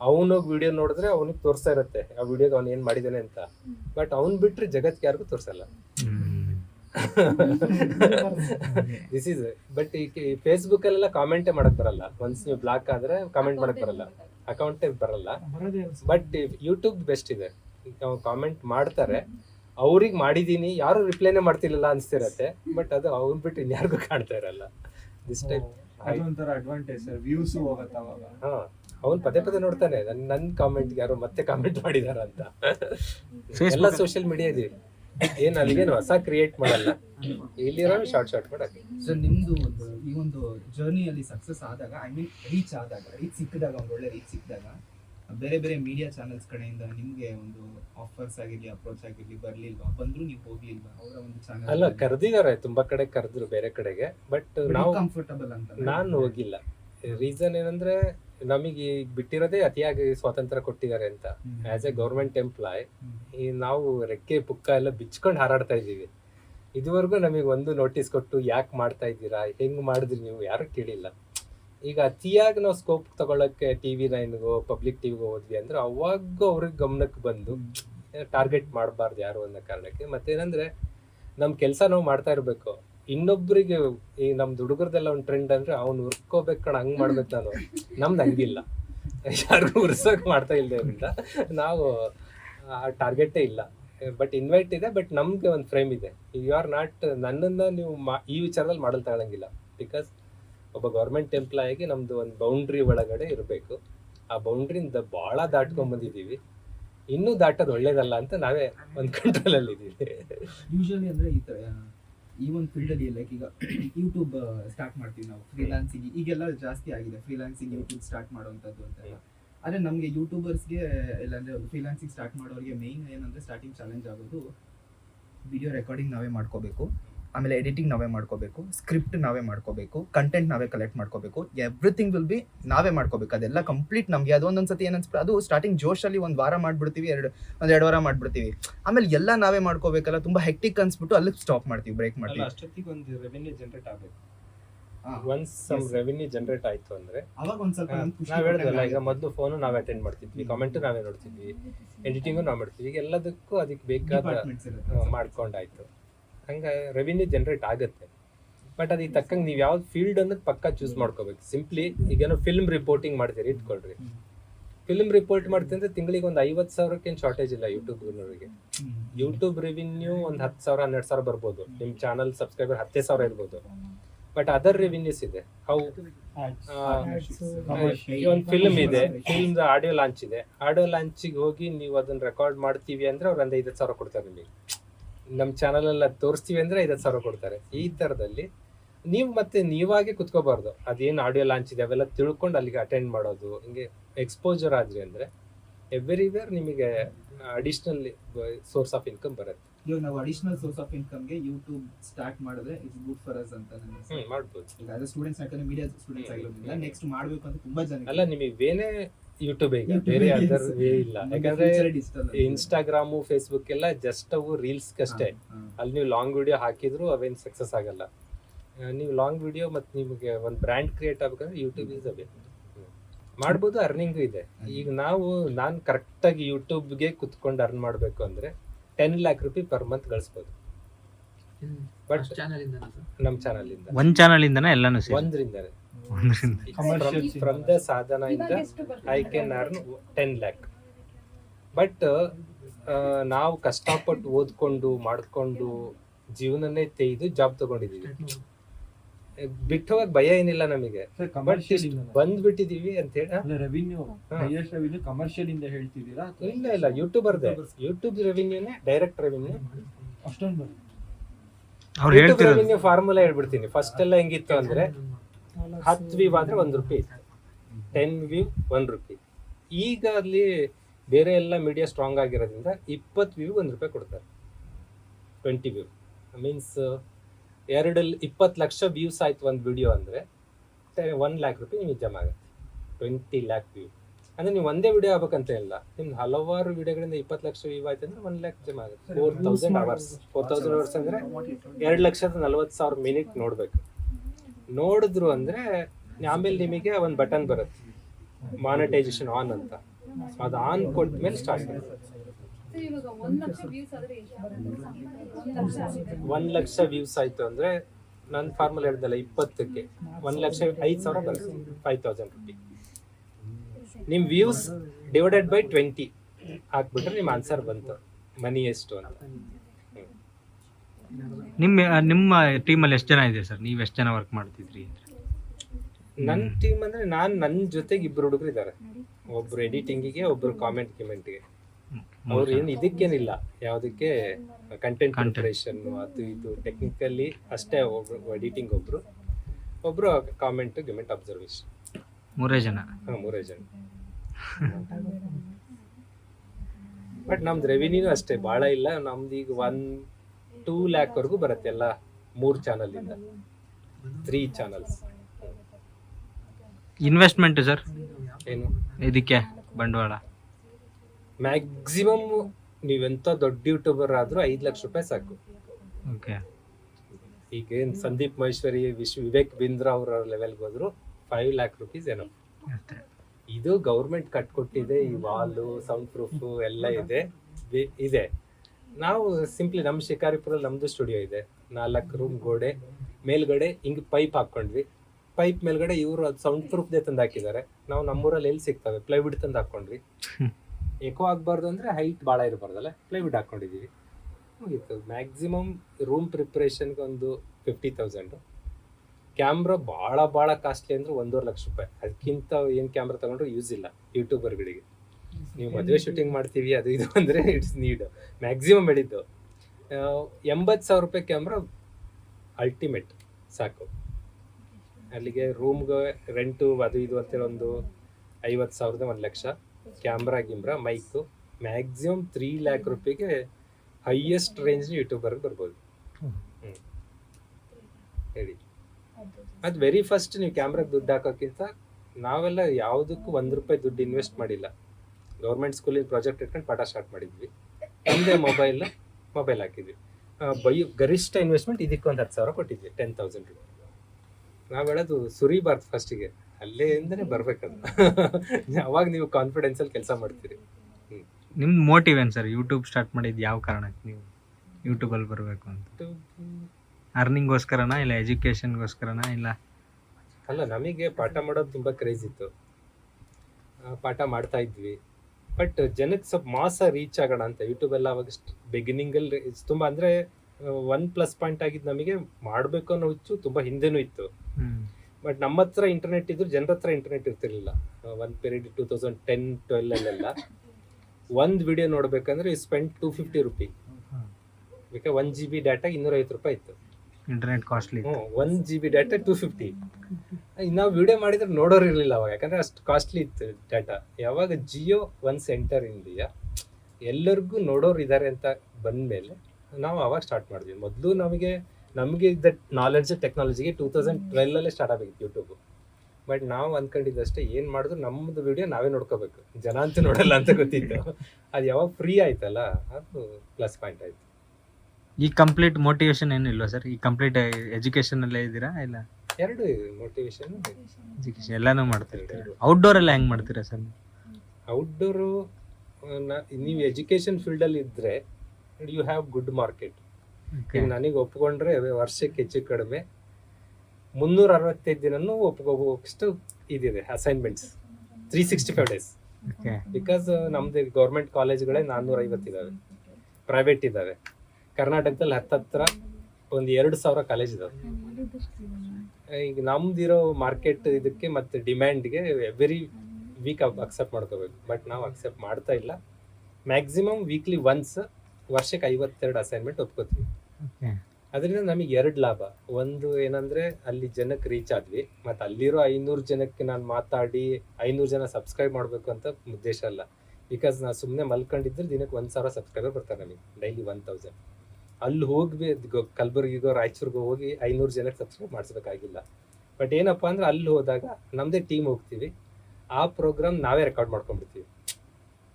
ಅವನು ವಿಡಿಯೋ ನೋಡಿದ್ರೆ ಅವನಿಗೆ ತೋರಿಸ್ತಾ ಇರುತ್ತೆ ಆ ವಿಡಿಯೋಗೆ ಅವ್ನು ಏನು ಮಾಡಿದಾನೆ ಅಂತ. ಬಟ್ ಅವ್ನು ಬಿಟ್ರೆ ಜಗತ್ಗೆ ಯಾರಿಗೂ ತೋರಿಸಲ್ಲ. ದಿಸ್ ಇಸ್ ಬಟ್ ಈ ಫೇಸ್ಬುಕ್ ಅಲ್ಲೆಲ್ಲ ಕಾಮೆಂಟೇ ಮಾಡಕ್ ಬರಲ್ಲ. ಒನ್ಸ್ ನೀವು ಬ್ಲಾಕ್ ಆದ್ರೆ ಕಾಮೆಂಟ್ ಮಾಡಕ್ ಬರಲ್ಲ. ಅಕೌಂಟೇ ಬರಲ್ಲ. ಬಟ್ ಯೂಟ್ಯೂಬ್ ಬೆಸ್ಟ್ ಇದೆ. ಕಾಮೆಂಟ್ ಮಾಡ್ತಾರೆ. ಅವ್ರಿಗೆ ಮಾಡಿದೀನಿ ಯಾರು ರಿಪ್ಲೈನೇ ಮಾಡ್ತಿರ್ಲಿಲ್ಲ ಅನ್ಸ್ತಿರತ್ತೆ. ಬಟ್ ಅದು ಅವ್ನ್ ಬಿಟ್ಟು ಇನ್ಯಾರಿಗೂ ಕಾಣ್ತಾ ಇರಲ್ಲ. ದಿಸ್ ಟೈಪ್
ಅದೊಂಥರ ಅಡ್ವಾಂಟೇಜ್ ಸರ್ ವ್ಯೂಸ್ ಹೋಗತ್ತ ಅವಾಗ.
ಹಾ ಅವ್ನ್ ಪದೇ ಪದೇ ನೋಡ್ತಾನೆ. ನನ್ ನನ್ ಕಾಮೆಂಟ್ ಯಾರು ಮತ್ತೆ ಕಾಮೆಂಟ್ ಮಾಡಿದಾರ ಅಂತ. ಎಲ್ಲ ಸೋಷಿಯಲ್ ಮೀಡಿಯಾ ಇದೆ ಏನ್ ಅಲ್ಲಿಗೇನು ಹೊಸ ಕ್ರಿಯೇಟ್ ಮಾಡಲ್ಲ. ಇಲ್ಲಿರೋ ಶಾರ್ಟ್ ಶಾರ್ಟ್ ಮಾಡಕ್ಕೆ
ಸೊ ನಿಮ್ದು ಒಂದು ಈ ಒಂದು ಜರ್ನಿಯಲ್ಲಿ ಸಕ್ಸಸ್ ಆದಾಗ ಐ ಮೀನ್ ರೀಚ್ ಆದಾಗ ರೀಚ್ ಸಿಕ್ಕಿದಾಗ ಒಂದು ಒಳ್ಳೆ ರೀಚ್ ಸಿಕ್ಕಿದಾಗ ಬೇರೆ ಬೇರೆ ಮೀಡಿಯಾ ಚಾನೆಲ್ಸ್ ಕಡೆಯಿಂದ ನಿಮ್ಗೆ ಒಂದು ಆಫರ್ಸ್ ಆಗಿರ್ಲಿ ಅಪ್ರೋಚ್ ಆಗಿರ್ಲಿ ಬರ್ಲಿಲ್ವಾ? ಬಂದ್ರು ನೀವು ಹೋಗ್ಲಿಲ್ವಾ? ಅವರ ಒಂದು
ಅಲ್ಲ ಕರೆದಿದ್ದಾರೆ ತುಂಬಾ ಕಡೆ ಕರೆದ್ರು ಬೇರೆ ಕಡೆಗೆ ಬಟ್ ನಾವು
ಕಂಫರ್ಟಬಲ್ ಅಂತ
ನಾನು ಹೋಗಿಲ್ಲ. ರೀಸನ್ ಏನಂದ್ರೆ ನಮಗೆ ಈಗ ಬಿಟ್ಟಿರೋದೇ ಅತಿಯಾಗಿ ಸ್ವಾತಂತ್ರ್ಯ ಕೊಟ್ಟಿದ್ದಾರೆ ಅಂತ. ಆಸ್ ಎ ಗೌರ್ಮೆಂಟ್ ಎಂಪ್ಲಾಯ್ ಈ ನಾವು ರೆಕ್ಕೆ ಪುಕ್ಕ ಎಲ್ಲ ಬಿಚ್ಕೊಂಡು ಹಾರಾಡ್ತಾ ಇದ್ದೀವಿ. ಇದುವರೆಗೂ ನಮಗೆ ಒಂದು ನೋಟಿಸ್ ಕೊಟ್ಟು ಯಾಕೆ ಮಾಡ್ತಾ ಇದ್ದೀರಾ? ಹೆಂಗ್ ಮಾಡಿದ್ರಿ ನೀವು? ಯಾರು ಕೇಳಿಲ್ಲ. ಈಗ ಅತಿಯಾಗಿ ನಾವು ಸ್ಕೋಪ್ ತಗೊಳಕ್ಕೆ ಟಿ ವಿ ನೈನ್ಗೋ ಪಬ್ಲಿಕ್ ಟಿವಿಗೋ ಹೋದ್ವಿ ಅಂದ್ರೆ ಅವಾಗ ಅವ್ರಿಗೆ ಗಮನಕ್ಕೆ ಬಂದು ಟಾರ್ಗೆಟ್ ಮಾಡಬಾರ್ದು ಯಾರು ಅನ್ನೋ ಕಾರಣಕ್ಕೆ. ಮತ್ತೇನಂದ್ರೆ ನಮ್ಮ ಕೆಲಸ ನಾವು ಮಾಡ್ತಾ ಇರಬೇಕು. ಇನ್ನೊಬ್ಬರಿಗೆ ಈ ನಮ್ದು ಹುಡುಗರದೆಲ್ಲ ಒಂದು ಟ್ರೆಂಡ್ ಅಂದ್ರೆ ಅವ್ನು ಉರ್ಕೋಬೇಕು ಕಣ, ಹಂಗ್ ಮಾಡ್ಬೇಕು ನಾನು. ನಮ್ದು ಹಂಗಿಲ್ಲ. ಯಾರಿಗೂ ಉರ್ಸೋಕೆ ಮಾಡ್ತಾ ಇಲ್ದೇರಿಂದ ನಾವು, ಆ ಟಾರ್ಗೆಟೇ ಇಲ್ಲ. ಬಟ್ ಇನ್ವೈಟ್ ಇದೆ ಬಟ್ ನಮ್ಗೆ ಒಂದು ಫ್ರೇಮ್ ಇದೆ. ಯು ಆರ್ ನಾಟ್ ನನ್ನನ್ನು ನೀವು ಈ ವಿಚಾರದಲ್ಲಿ ಮಾಡಲ್ ತಗೊಳಂಗಿಲ್ಲ. ಬಿಕಾಸ್ ಒಬ್ಬ ಗೌರ್ಮೆಂಟ್ ಎಂಪ್ಲಾಯಿಗೆ ನಮ್ದು ಒಂದು ಬೌಂಡ್ರಿ ಒಳಗಡೆ ಇರಬೇಕು. ಆ ಬೌಂಡ್ರಿಯಿಂದ ಬಹಳ ದಾಟ್ಕೊಂಡ್ ಬಂದಿದ್ದೀವಿ. ಇನ್ನೂ ದಾಟೋದು ಒಳ್ಳೇದಲ್ಲ ಅಂತ ನಾವೇ ಒಂದು ಕಂಟ್ರೋಲಲ್ಲಿ ಇದ್ದೀವಿ
ಯೂಶಲಿ ಅಂದ್ರೆ ಈ ತರ, ಈ ಒಂದು ಫೀಲ್ಡ್ ಅಲ್ಲಿ ಲೈಕ್ ಈಗ ಯೂಟ್ಯೂಬ್ ಸ್ಟಾರ್ಟ್ ಮಾಡ್ತೀವಿ ನಾವು. ಫ್ರೀಲಾನ್ಸಿಂಗ್ ಈಗೆಲ್ಲ ಜಾಸ್ತಿ ಆಗಿದೆ. ಫ್ರೀಲಾನ್ಸಿಂಗ್ ಯೂಟ್ಯೂಬ್ ಸ್ಟಾರ್ಟ್ ಮಾಡುವಂತದ್ದು ಅಂತ ಆದ್ರೆ ನಮಗೆ ಯೂಟ್ಯೂಬರ್ಸ್ಗೆ ಇಲ್ಲಾಂದ್ರೆ ಫ್ರೀಲಾನ್ಸಿಂಗ್ ಸ್ಟಾರ್ಟ್ ಮಾಡೋರಿಗೆ ಮೇನ್ ಏನಂದ್ರೆ ಸ್ಟಾರ್ಟಿಂಗ್ ಚಾಲೆಂಜ್ ಆಗೋದು ವಿಡಿಯೋ ರೆಕಾರ್ಡಿಂಗ್ ನಾವೇ ಮಾಡ್ಕೋಬೇಕು. ಆಮೇಲೆ ಎಡಿಟಿಂಗ್ ನಾವೇ ಮಾಡ್ಕೋಬೇಕು ಸ್ಕ್ರಿಪ್ಟ್ ನಾವೇ ಮಾಡ್ಕೋಬೇಕು ಕಂಟೆಂಟ್ ನಾವೇ ಕಲೆಕ್ಟ್ ಮಾಡ್ಕೋಬೇಕು ಎವ್ರಿಥಿಂಗ್ ವಿಲ್ ಬಿ ನಾವೇ ಮಾಡ್ಕೋಬೇಕು ಅದೆಲ್ಲ ಕಂಪ್ಲೀಟ್ ನಮಗೆ ಅದೊಂದೊಂದು ಸತಿ ಏನನ್ಸ್ಬಿಟ್ಟು ಅದು ಸ್ಟಾರ್ಟಿಂಗ್ ಜೋಶಲ್ಲಿ ಒಂದು ವಾರ ಮಾಡ್ಬಿಡ್ತೀವಿ ಎರಡು ಒಂದು ಎರಡು ವಾರ ಮಾಡ್ಬಿಡ್ತೀವಿ ಆಮೇಲೆ ಎಲ್ಲ ನಾವೇ ಮಾಡ್ಕೋಬೇಕಲ್ಲ ತುಂಬಾ ಹೆಕ್ಟಿಕ್ ಅನ್ಸ್ಬಿಟ್ಟು ಅಲ್ಲಿಗೆ ಸ್ಟಾಪ್ ಮಾಡ್ತೀವಿ ಬ್ರೇಕ್ ಮಾಡ್ತೀವಿ
ಅಷ್ಟೊತ್ತಿಗೆ ಒಂದು ರೆವೆನ್ಯೂ ಜನರೇಟ್ ಆಗಬೇಕು. Once some
Yes.
Revenue generate ಆಯ್ತು ಅಂದ್ರೆ
ಅವಾಗ ಒಂದ್ ಸ್ವಲ್ಪ
ನಾವ್ ಹೇಳಿದ್ವಲ್ಲ ಈಗ ಮೊದಲು ಫೋನು ನಾವೇ ಅಟೆಂಡ್ ಮಾಡ್ತಿದ್ವಿ ಕಾಮೆಂಟ್ ನಾವೇ ನೋಡ್ತಿದ್ವಿ ಎಡಿಟಿಂಗು ನಾವ್ ಮಾಡ್ತೀವಿ ಈಗ ಎಲ್ಲದಕ್ಕೂ ಅದಕ್ಕೆ ಬೇಕಾದ. ಮಾಡ್ಕೊಂಡಾಯ್ತು ಹಂಗ ರೆವಿನ್ಯೂ ಜನರೇಟ್ ಆಗುತ್ತೆ. ಬಟ್ ಅದಕ್ಕೆ ತಕ್ಕಂಗೆ ನೀವು ಯಾವ್ದು ಫೀಲ್ಡ್ ಅನ್ನೋದು ಪಕ್ಕ ಚೂಸ್ ಮಾಡ್ಕೋಬೇಕು. ಸಿಂಪ್ಲಿ ಈಗೇನೋ ಫಿಲ್ಮ್ ರಿಪೋರ್ಟಿಂಗ್ ಮಾಡ್ತೀರಿ ಇಟ್ಕೊಳ್ರಿ. ಫಿಲ್ಮ್ ರಿಪೋರ್ಟ್ ಮಾಡ್ತೀನಿ ತಿಂಗಳಿಗೆ ಒಂದು ಐವತ್ತು ಸಾವಿರಕ್ಕೇನು ಶಾರ್ಟೇಜ್ ಇಲ್ಲ ಯೂಟ್ಯೂಬ್
ಅವರಿಗೆ
ಯೂಟ್ಯೂಬ್ ರೆವಿನ್ಯೂ ಒಂದು ಹತ್ತು ಸಾವಿರ ಹನ್ನೆರಡು ಸಾವಿರ ಬರ್ಬೋದು. ನಿಮ್ಮ ಚಾನಲ್ ಸಬ್ಸ್ಕ್ರೈಬರ್ ಹತ್ತೇ ಸಾವಿರ ಇರ್ಬೋದು. ಬಟ್ ಅದರ್ ರೆವಿನ್ಯೂಸ್ ಇದೆ. ಹೌ ಒಂದು ಫಿಲ್ಮ್ ಇದೆ. ಫಿಲ್ಮ್ ಆಡಿಯೋ ಲಾಂಚ್ ಇದೆ. ಆಡಿಯೋ ಲಾಂಚಿಗೆ ಹೋಗಿ ನೀವು ಅದನ್ನ ರೆಕಾರ್ಡ್ ಮಾಡ್ತೀವಿ ಅಂದ್ರೆ ಅವ್ರು ಒಂದು ಐದು ಸಾವಿರ ಕೊಡ್ತಾರೆ ನಿಮಗೆ. ನಮ್ಮ ಚಾನಲ್ ಎಲ್ಲ ತೋರಿಸ್ತೀವಿ ಅಂದ್ರೆ ಐದು ಸಾವಿರ ಕೊಡ್ತಾರೆ. ಈ ಥರದಲ್ಲಿ ನೀವು ಮತ್ತೆ ನೀವಾಗೆ ಕುತ್ಕೋಬಾರ್ದು. ಅದೇನು ಆಡಿಯೋ ಲಾಂಚ್ ಇದೆ ಅವೆಲ್ಲ ತಿಳ್ಕೊಂಡು ಅಲ್ಲಿಗೆ ಅಟೆಂಡ್ ಮಾಡೋದು. ಹಿಂಗೆ ಎಕ್ಸ್ಪೋಜರ್ ಆದ್ರಿ ಅಂದ್ರೆ ಎವ್ರಿವೇರ್ ನಿಮಗೆ ಅಡಿಷ್ನಲ್ ಸೋರ್ಸ್ ಆಫ್ ಇನ್ಕಮ್ ಬರುತ್ತೆ.
ಇವಾಗ ನಾವು ಅಡಿಷನಲ್ ಸೋರ್ಸ್ ಆಫ್ ಇನ್ಕಮ್ಗೆ ಯೂಟ್ಯೂಬ್ ಸ್ಟಾರ್ಟ್ ಮಾಡಿದ್ರೆ ಇಟ್ಸ್ ಗುಡ್ ಫಾರ್ ಅಸ್ ಅಂತ.
ಮಾಡ್ಬೋದು.
ಈಗ ಸ್ಟೂಡೆಂಟ್ಸ್ ಯಾಕಂದ್ರೆ ಮೀಡಿಯಾ ಸ್ಟೂಡೆಂಟ್ಸ್ ಆಗಿರೋದ್ರಿಂದ. ನೆಕ್ಸ್ಟ್ ಮಾಡಬೇಕು ಅಂತ ತುಂಬಾ ಜನ
ಅಲ್ಲ ನಿಮಗೆ ವೇನೇ ಯೂಟ್ಯೂಬ್ ಈಗ ಬೇರೆ. ಅದರ್ ವೇ ಇಲ್ಲ. ಯಾಕಂದ್ರೆ ಇನ್ಸ್ಟಾಗ್ರಾಮ್ ಫೇಸ್ಬುಕ್ ಎಲ್ಲ ಜಸ್ಟ್ ಅವು ರೀಲ್ಸ್ ಅಷ್ಟೇ. ಅಲ್ಲಿ ನೀವು ಲಾಂಗ್ ವಿಡಿಯೋ ಹಾಕಿದ್ರು ಅವೇನ್ ಸಕ್ಸಸ್ ಆಗಲ್ಲ. ನೀವು ಲಾಂಗ್ ವಿಡಿಯೋ ಮತ್ತೆ ನಿಮಗೆ ಒಂದು ಬ್ರ್ಯಾಂಡ್ ಕ್ರಿಯೇಟ್ ಆಗ್ಬೇಕಂದ್ರೆ ಯೂಟ್ಯೂಬ್ ಇಸ್ ಅವೇ ಮಾಡ್ಬೋದು ಅರ್ನಿಂಗು ಇದೆ. ಈಗ ನಾವು ನಾನು ಕರೆಕ್ಟಾಗಿ ಯೂಟ್ಯೂಬ್ಗೆ ಕುತ್ಕೊಂಡು ಅರ್ನ್ ಮಾಡಬೇಕು ಅಂದರೆ ten lakh rupee per month ಗಳಿಸ್ಬೋದು. But ನಮ್ಮ ಚಾನಲಿಂದ
ಒಂದ್ ಚಾನಲ್ ಇಂದನೇ ಎಲ್ಲಾನು
ಒಂದರಿಂದನೇ.
ಒಂದ್ರಿಂದ.
Commercials
ಫ್ರಮ್ ದ ಸಾಧನ ಇಂದ I can earn ten lakh but ನಾವು ಕಷ್ಟಪಟ್ಟು ಓದ್ಕೊಂಡು ಮಾಡ್ಕೊಂಡು ಜೀವನನೇ ತೆಗೆದು ಜಾಬ್ ತಗೊಂಡಿದೀವಿ ಬಿಟ್ಟು ಹೋಗಕ್ ಭಯ ಏನಿಲ್ಲ ನಮಗೆ. ಬಟ್
ಕಮರ್ಷಿಯಲ್
ಬಂದ್ಬಿಟ್ಟಿದೀವಿ ಅಂತ ಹೇಳಿ
ರೆವಿನ್ಯೂ
ಹಾ.
ಹೈಯೆಸ್ಟ್ ರೆವಿನ್ಯೂ ಕಮರ್ಷಿಯಲ್ ಇಂದ ಹೇಳ್ತಿದ್ದೀರಾ? ಅಥವಾ
ಇಲ್ಲ ಯೂಟ್ಯೂಬ್ ಯೂಟ್ಯೂಬರ್ದೆ ಯೂಟ್ಯೂಬ್ ರೆವಿನ್ಯೂನೇ ಡೈರೆಕ್ಟ್ ರೆವಿನ್ಯೂ
ಅಷ್ಟೊಂದು
ಅವ್ರು
ಯೂಟ್ಯೂಬ್ ರೆವಿನ್ಯೂ ಫಾರ್ಮುಲಾ ಹೇಳ್ಬಿಡ್ತೀನಿ. ಫಸ್ಟ್ ಎಲ್ಲ ಹೆಂಗಿತ್ತು ಅಂದ್ರೆ ಹತ್ತು ವ್ಯೂ ಆದ್ರೆ ಒಂದ್ ರೂಪಾಯಿ ಟೆನ್ ವ್ಯೂ ಒನ್ ರುಪಿ ಈಗ ಅಲ್ಲಿ ಬೇರೆ ಎಲ್ಲ ಮೀಡಿಯಾ ಸ್ಟ್ರಾಂಗ್ ಆಗಿರೋದ್ರಿಂದ ಇಪ್ಪತ್ತು ವ್ಯೂ ಒಂದು ರೂಪಾಯಿ ಕೊಡ್ತಾರೆ. ಟ್ವೆಂಟಿ ವ್ಯೂ ಮೀನ್ಸ್ ಎರಡಲ್ಲಿ ಇಪ್ಪತ್ತು ಲಕ್ಷ ವ್ಯೂಸ್ ಆಯ್ತು ಒಂದು ವಿಡಿಯೋ ಅಂದರೆ ಒನ್ ಲ್ಯಾಕ್ ರುಪಿ ನಿಮಗೆ ಜಮಾ ಆಗುತ್ತೆ. ಟ್ವೆಂಟಿ ಲ್ಯಾಕ್ ವ್ಯೂ ಅಂದ್ರೆ ನೀವು ಒಂದೇ ವಿಡಿಯೋ ಆಗ್ಬೇಕಂತ ಇಲ್ಲ. ನಿಮ್ ಹಲವಾರು ವಿಡಿಯೋಗಳಿಂದ ಇಪ್ಪತ್ತು ಲಕ್ಷ ವ್ಯೂ ಆಯ್ತು ಅಂದ್ರೆ ಒನ್ ಲ್ಯಾಕ್ ಜಮಾ ಆಗುತ್ತೆ. Four thousand hours four thousand hours ಅಂದ್ರೆ ಎರಡು ಲಕ್ಷದ ನಲವತ್ತು ಸಾವಿರ ಮಿನಿಟ್ ನೋಡ್ಬೇಕು. ನೋಡಿದ್ರು ಅಂದ್ರೆ ಆಮೇಲೆ ನಿಮಗೆ ಒಂದು ಬಟನ್ ಬರುತ್ತೆ. ಮಾನಿಟೈಸೇಷನ್ ಆನ್ ಅಂತ. ಅದು ಆನ್ ಕೊಟ್ಮೇಲೆ ಸ್ಟಾರ್ಟ್
ಸೊ ಇವಾಗ ಒಂದ್ ಲಕ್ಷ ವ್ಯೂಸ್
ಆಯ್ತು ಅಂದ್ರೆ ನನ್ನ ಫಾರ್ಮಲ್ ಹೇಳ್ದಲ್ಲ ಇಪ್ಪತ್ತಕ್ಕೆ ಒಂದ್ ಲಕ್ಷ ಐದು ಸಾವಿರ ಬರುತ್ತೆ. ಫೈವ್ ತೌಸಂಡ್ ರುಪಿ ನಿಮ್ ವ್ಯೂಸ್ ಡಿವೈಡೆಡ್ ಬೈ ಟ್ವೆಂಟಿ ಹಾಕ್ಬಿಟ್ರೆ ನಿಮ್ಮ ಆನ್ಸರ್ ಬಂತು. ಮನಿ ಎಷ್ಟು ಅಂತ.
ನಿಮ್ಮ ನಿಮ್ಮ ಟೀಮಲ್ಲಿ ಎಷ್ಟು ಜನ ಇದೆ ಸರ್? ನೀವು ಎಷ್ಟು ಜನ ವರ್ಕ್ ಮಾಡ್ತಿದ್ರಿ
ನನ್ನ ಟೀಮ್ ಅಂದ್ರೆ ನಾನು ನನ್ನ ಜೊತೆಗೆ ಇಬ್ರು ಹುಡುಗರು ಇದ್ದಾರೆ ಒಬ್ರು ಎಡಿಟಿಂಗಿಗೆ ಒಬ್ರು ಕಾಮೆಂಟ್ ಗಿಮೆಂಟ್ಗೆ ಅವ್ರು ಏನು ಇದಕ್ಕೇನಿಲ್ಲ. ಯಾವುದಕ್ಕೆ ಕಂಟೆಂಟ್ ಕಂಟ್ರೇಷನ್ ಅದು ಇದು ಟೆಕ್ನಿಕಲಿ ಅಷ್ಟೇ ಒಬ್ರು ಎಡಿಟಿಂಗ್ ಒಬ್ರು. ಒಬ್ರು ಕಾಮೆಂಟ್ ಗಿಮೆಂಟ್ ಅಬ್ಸರ್ವೇಷನ್
ಮೂರೇ ಜನ?
ಹಾ ಮೂರೇ ಜನ. ಬಟ್ ನಮ್ದು ರೆವಿನ್ಯೂ ಅಷ್ಟೇ ಭಾಳ ಇಲ್ಲ. ನಮ್ದು ಈಗ ಒನ್ ಟೂ ಲ್ಯಾಕ್ ವರೆಗೂ ಬರುತ್ತೆ ಎಲ್ಲ ಮೂರು ಚಾನಲ್ ಇಂದ. ತ್ರೀ ಚಾನಲ್ಸ್
ಇನ್ವೆಸ್ಟ್ಮೆಂಟ್ ಸರ್
ಏನು?
ಇದಕ್ಕೆ ಬಂಡವಾಳ.
ಮ್ಯಾಕ್ಸಿಮಮ್ ನೀವೆಂತ ದೊಡ್ಡ ಯೂಟ್ಯೂಬರ್ ಆದ್ರೂ ಐದು ಲಕ್ಷ ರೂಪಾಯಿ ಸಾಕು.
ಓಕೆ
ಈಗ ಏನ್ ಸಂದೀಪ್ ಮಹೇಶ್ವರಿ ವಿಶ್ವ ವಿವೇಕ್ ಬಿಂದ್ರ ಅವರ ಲೆವೆಲ್ಗೆ ಹೋದ್ರು ಫೈವ್ ಲ್ಯಾಕ್ ರುಪೀಸ್ ಏನೋ. ಇದು ಗೌರ್ಮೆಂಟ್ ಕಟ್ಕೊಟ್ಟಿದೆ ಈ ವಾಲು ಸೌಂಡ್ ಪ್ರೂಫ್ ಎಲ್ಲ ಇದೆ. ಇದೆ. ನಾವು ಸಿಂಪ್ಲಿ ನಮ್ಮ ಶಿಕಾರಿಪುರ ನಮ್ದು ಸ್ಟುಡಿಯೋ ಇದೆ. ನಾಲ್ಕು ರೂಮ್ ಗೋಡೆ ಮೇಲ್ಗಡೆ ಹಿಂಗ್ ಪೈಪ್ ಹಾಕೊಂಡ್ವಿ ಪೈಪ್ ಮೇಲ್ಗಡೆ ಇವರು ಅದು ಸೌಂಡ್ ಪ್ರೂಫ್ದೇ ತಂದು ಹಾಕಿದ್ದಾರೆ. ನಾವು ನಮ್ಮೂರಲ್ಲಿ ಎಲ್ಲಿ ಸಿಗ್ತವೆ? ಪ್ಲೈವುಡ್ ತಂದು ಹಾಕೊಂಡ್ವಿ ಎಕೋ ಆಗ್ಬಾರ್ದು ಅಂದ್ರೆ ಹೈಟ್ ಭಾಳ ಇರಬಾರ್ದಲ್ಲ ಪ್ಲೈವುಡ್ ಹಾಕೊಂಡಿದೀವಿ ಮುಗೀತು. ಮ್ಯಾಕ್ಸಿಮಮ್ ರೂಮ್ ಪ್ರಿಪ್ರೇಷನ್ಗೆ ಒಂದು ಫಿಫ್ಟಿ ತೌಸಂಡು ಕ್ಯಾಮ್ರಾ ಭಾಳ ಭಾಳ ಕಾಸ್ಟ್ಲಿ ಅಂದ್ರೆ ಒಂದೂವರೆ ಲಕ್ಷ ರೂಪಾಯಿ. ಅದಕ್ಕಿಂತ ಏನು ಕ್ಯಾಮ್ರಾ ತಗೊಂಡ್ರು ಯೂಸ್ ಇಲ್ಲ. ಯೂಟ್ಯೂಬರ್ಗಳಿಗೆ ನೀವು ಮದುವೆ ಶೂಟಿಂಗ್ ಮಾಡ್ತೀವಿ ಅದು ಇದು ಅಂದರೆ ಇಟ್ಸ್ ನೀಡ್ ಮ್ಯಾಕ್ಸಿಮಮ್ ಹೇಳಿದ್ದು. ಎಂಬತ್ತು ಸಾವಿರ ರೂಪಾಯಿ ಕ್ಯಾಮ್ರಾ ಅಲ್ಟಿಮೇಟ್ ಸಾಕು. ಅಲ್ಲಿಗೆ ರೂಮ್ಗೆ ರೆಂಟು ಅದು ಇದು ಅಂತೇಳಿ ಒಂದು ಐವತ್ತು ಸಾವಿರದ ಒಂದು ಲಕ್ಷ. ಕ್ಯಾಮ್ರಾ ಗಿಮ್ರಾ ಮೈಕು ಮ್ಯಾಕ್ಸಿಮಮ್ ತ್ರೀ ಲ್ಯಾಕ್ ರೂಪಾಯಿಗೆ ಹೈಯೆಸ್ಟ್ ರೇಂಜ್ ಯೂಟ್ಯೂಬರ್ಗೆ ಬರ್ಬೋದು. ಹೇಳಿ. ಅದು. ವೆರಿ ಫಸ್ಟ್ ನೀವು ಕ್ಯಾಮ್ರಾಗೆ ದುಡ್ಡು ಹಾಕೋಕ್ಕಿಂತ ನಾವೆಲ್ಲ ಯಾವುದಕ್ಕೂ ಒಂದು ರೂಪಾಯಿ ದುಡ್ಡು ಇನ್ವೆಸ್ಟ್ ಮಾಡಿಲ್ಲ. ಗೌರ್ಮೆಂಟ್ ಸ್ಕೂಲಿಗೆ ಪ್ರಾಜೆಕ್ಟ್ ಇಟ್ಕೊಂಡು ಪಾಠ ಸ್ಟಾರ್ಟ್ ಮಾಡಿದ್ವಿ. ಹಿಂದೆ ಮೊಬೈಲ್ ಮೊಬೈಲ್ ಹಾಕಿದ್ವಿ. ಬಯೋ ಬೈ ಗರಿಷ್ಠ ಇನ್ವೆಸ್ಟ್ಮೆಂಟ್ ಇದಕ್ಕೆ ಒಂದು ಹತ್ತು ಸಾವಿರ ಕೊಟ್ಟಿದ್ವಿ ಟೆನ್ ತೌಸಂಡ್ ರುಪೀಸ್ ನಾವು ಹೇಳೋದು ಸುರಿಬಾರ್ದು ಫಸ್ಟಿಗೆ ಅಲ್ಲೇ ಇಂದನೇ ಬರ್ಬೇಕದು. ಅವಾಗ ನೀವು ಕಾನ್ಫಿಡೆನ್ಸಲ್ಲಿ ಕೆಲಸ ಮಾಡ್ತೀರಿ?
ನಿಮ್ದು ಮೋಟಿವ್ ಏನು ಸರ್ ಯೂಟ್ಯೂಬ್ ಸ್ಟಾರ್ಟ್ ಮಾಡಿದ್ದು ಯಾವ ಕಾರಣಕ್ಕೆ ನೀವು ಯೂಟ್ಯೂಬಲ್ಲಿ ಬರಬೇಕು ಅಂತ? ಅರ್ನಿಂಗ್ಗೋಸ್ಕರನಾ ಇಲ್ಲ ಎಜುಕೇಷನ್ಗೋಸ್ಕರನಾ ಇಲ್ಲ?
ಅಲ್ಲ ನಮಗೆ ಪಾಠ ಮಾಡೋದು ತುಂಬ ಕ್ರೇಜ್ ಇತ್ತು. ಪಾಠ ಮಾಡ್ತಾ ಇದ್ವಿ. ಬಟ್ ಜನಕ್ಕೆ ಸ್ವಲ್ಪ ಮಾಸ ರೀಚ್ ಆಗೋಣ ಅಂತ. ಯೂಟ್ಯೂಬ್ ಎಲ್ಲ ಅವಾಗ ಬಿಗಿನಿಂಗಲ್ಲಿ ತುಂಬ ಅಂದರೆ ಒನ್ ಪ್ಲಸ್ ಪಾಯಿಂಟ್ ಆಗಿದ್ದು ನಮಗೆ ಮಾಡಬೇಕು ಅನ್ನೋ ಹುಚ್ಚು ತುಂಬ ಹಿಂದೆನೂ ಇತ್ತು. ಬಟ್ ನಮ್ಮ ಹತ್ರ ಇಂಟರ್ನೆಟ್ ಇದ್ರು ಜನರ ಹತ್ರ ಇಂಟರ್ನೆಟ್ ಇರ್ತಿರ್ಲಿಲ್ಲ. ಒಂದು ಪೀರಿಯಡ್ ಟೂ ತೌಸಂಡ್ ಟೆನ್ ಟ್ವೆಲ್ಲಲ್ಲೆಲ್ಲ ಒಂದು ವಿಡಿಯೋ ನೋಡ್ಬೇಕಂದ್ರೆ spend two fifty rupee one G B data ಇನ್ನೂರೈವತ್ತು ರೂಪಾಯಿ ಇತ್ತು.
Internet costly
one G B data two fifty ನಾವು ವಿಡಿಯೋ ಮಾಡಿದ್ರೆ ನೋಡೋರು ಇರಲಿಲ್ಲ ಅವಾಗ, ಯಾಕಂದ್ರೆ ಅಷ್ಟು ಕಾಸ್ಟ್ಲಿ ಇತ್ತು ಡಾಟಾ ಯಾವಾಗ ಜಿಯೋ ಒನ್ ಸೆಂಟರ್ ಇಂಡಿಯಾ ಎಲ್ಲರಿಗೂ ನೋಡೋರು ಇದ್ದಾರೆ ಅಂತ ಬಂದಮೇಲೆ ನಾವು ಅವಾಗ ಸ್ಟಾರ್ಟ್ ಮಾಡಿದ್ವಿ. ಮೊದಲು ನಮಗೆ ನಮಗೆ ಇದ್ದ ನಾಲೆಡ್ಜ್ ಟೆಕ್ನಾಲಜಿಗೆ ಟೂ ತೌಸಂಡ್ ಟ್ವೆಲ್ಲಲ್ಲೇ ಸ್ಟಾರ್ಟ್ ಆಗಬೇಕಿತ್ತು ಯೂಟ್ಯೂಬ್ ಬಟ್ ನಾವು ಅಂದ್ಕೊಂಡಿದ್ದಷ್ಟೇ ಏನು ಮಾಡಿದ್ರು ನಮ್ಮದು ವಿಡಿಯೋ ನಾವೇ ನೋಡ್ಕೋಬೇಕು. ಜನ ಅಂತೂ ನೋಡಲ್ಲ ಅಂತ ಗೊತ್ತಿತ್ತು. ಅದು ಯಾವಾಗ ಫ್ರೀ ಆಯ್ತಲ್ಲ, ಅದು ಪ್ಲಸ್ ಪಾಯಿಂಟ್ ಆಯ್ತು.
ಈ ಕಂಪ್ಲೀಟ್ ಮೋಟಿವೇಶನ್ ಏನು ಇಲ್ವಾ ಸರ್ ಈ ಕಂಪ್ಲೀಟ್ ಎಜುಕೇಶನ್ ಅಲ್ಲೇ ಇದ್ದೀರಾ ಇಲ್ಲ?
ಎರಡು ಮೋಟಿವೇಶನ್
ಎಜುಕೇಶನ್ ಎಲ್ಲಾನು ಮಾಡ್ತಿರ್ತೀರ? ಔಟ್ಡೋರ್ ಎಲ್ಲ ಹೆಂಗ್ ಮಾಡ್ತೀರಾ ಸರ್
ಔಟ್ಡೋರ್ ನೀವು ಎಜುಕೇಶನ್ ಫೀಲ್ಡಲ್ಲಿ ಇದ್ದರೆ ಯು ಹ್ಯಾವ್ ಗುಡ್ ಮಾರ್ಕೆಟ್ ಈಗ ನನಗೆ ಒಪ್ಕೊಂಡ್ರೆ ವರ್ಷಕ್ಕೆ ಹೆಚ್ಚು ಕಡಿಮೆ ಮುನ್ನೂರ ಅರವತ್ತೈದು ದಿನನೂ ಒಪ್ಕೋಬೋಷ್ಟು ಇದಿದೆ assignments three sixty five days because ನಮ್ದು ಗೌರ್ಮೆಂಟ್ ಕಾಲೇಜ್ಗಳೇ ನಾನ್ನೂರ ಐವತ್ತಿದ್ದಾವೆ ಪ್ರೈವೇಟ್ ಇದ್ದಾವೆ ಕರ್ನಾಟಕದಲ್ಲಿ ಹತ್ತತ್ರ ಒಂದು ಎರಡು ಸಾವಿರ ಕಾಲೇಜ್ ಇದಾವೆ. ಈಗ ನಮ್ದಿರೋ ಮಾರ್ಕೆಟ್ ಇದಕ್ಕೆ ಮತ್ತೆ ಡಿಮ್ಯಾಂಡ್ಗೆ ವೆರಿ ವೀಕ್ ಅಕ್ಸೆಪ್ಟ್ ಮಾಡ್ಕೋಬೇಕು. ಬಟ್ ನಾವು ಅಕ್ಸೆಪ್ಟ್ ಮಾಡ್ತಾ ಇಲ್ಲ. ಮ್ಯಾಕ್ಸಿಮಮ್ ವೀಕ್ಲಿ ಒನ್ಸ್ ವರ್ಷಕ್ಕೆ ಐವತ್ತೆರಡು ಅಸೈನ್ಮೆಂಟ್ ಒಪ್ಕೋತೀವಿ. ಅದರಿಂದ ನಮಗೆ ಎರಡು ಲಾಭ. ಒಂದು ಏನಂದ್ರೆ ಅಲ್ಲಿ ಜನಕ್ಕೆ ರೀಚ್ ಆದ್ವಿ. ಮತ್ತೆ ಅಲ್ಲಿರೋ ಐನೂರು ಜನಕ್ಕೆ ನಾನು ಮಾತಾಡಿ ಐನೂರು ಜನ ಸಬ್ಸ್ಕ್ರೈಬ್ ಮಾಡಬೇಕು ಅಂತ ಉದ್ದೇಶ ಅಲ್ಲ. ಬಿಕಾಸ್ ನಾ ಸುಮ್ಮನೆ ಮಲ್ಕೊಂಡಿದ್ರೆ ದಿನಕ್ಕೆ ಒಂದು ಸಾವಿರ ಸಬ್ಸ್ಕ್ರೈಬರ್ ಬರ್ತಾರೆ ನಮಗೆ. ಡೈಲಿ ಒನ್ ತೌಸಂಡ್ ಅಲ್ಲಿ ಹೋಗಿ ಕಲಬುರಗಿಗೋ ರಾಯಚೂರಿಗೋ ಹೋಗಿ ಐನೂರು ಜನಕ್ಕೆ ಸಬ್ಸ್ಕ್ರೈಬ್ ಮಾಡಿಸ್ಬೇಕಾಗಿಲ್ಲ. ಬಟ್ ಏನಪ್ಪ ಅಂದ್ರೆ ಅಲ್ಲಿ ಹೋದಾಗ ನಮ್ದೇ ಟೀಮ್ ಹೋಗ್ತೀವಿ. ಆ ಪ್ರೋಗ್ರಾಮ್ ನಾವೇ ರೆಕಾರ್ಡ್ ಮಾಡ್ಕೊಂಡ್ಬಿಡ್ತೀವಿ.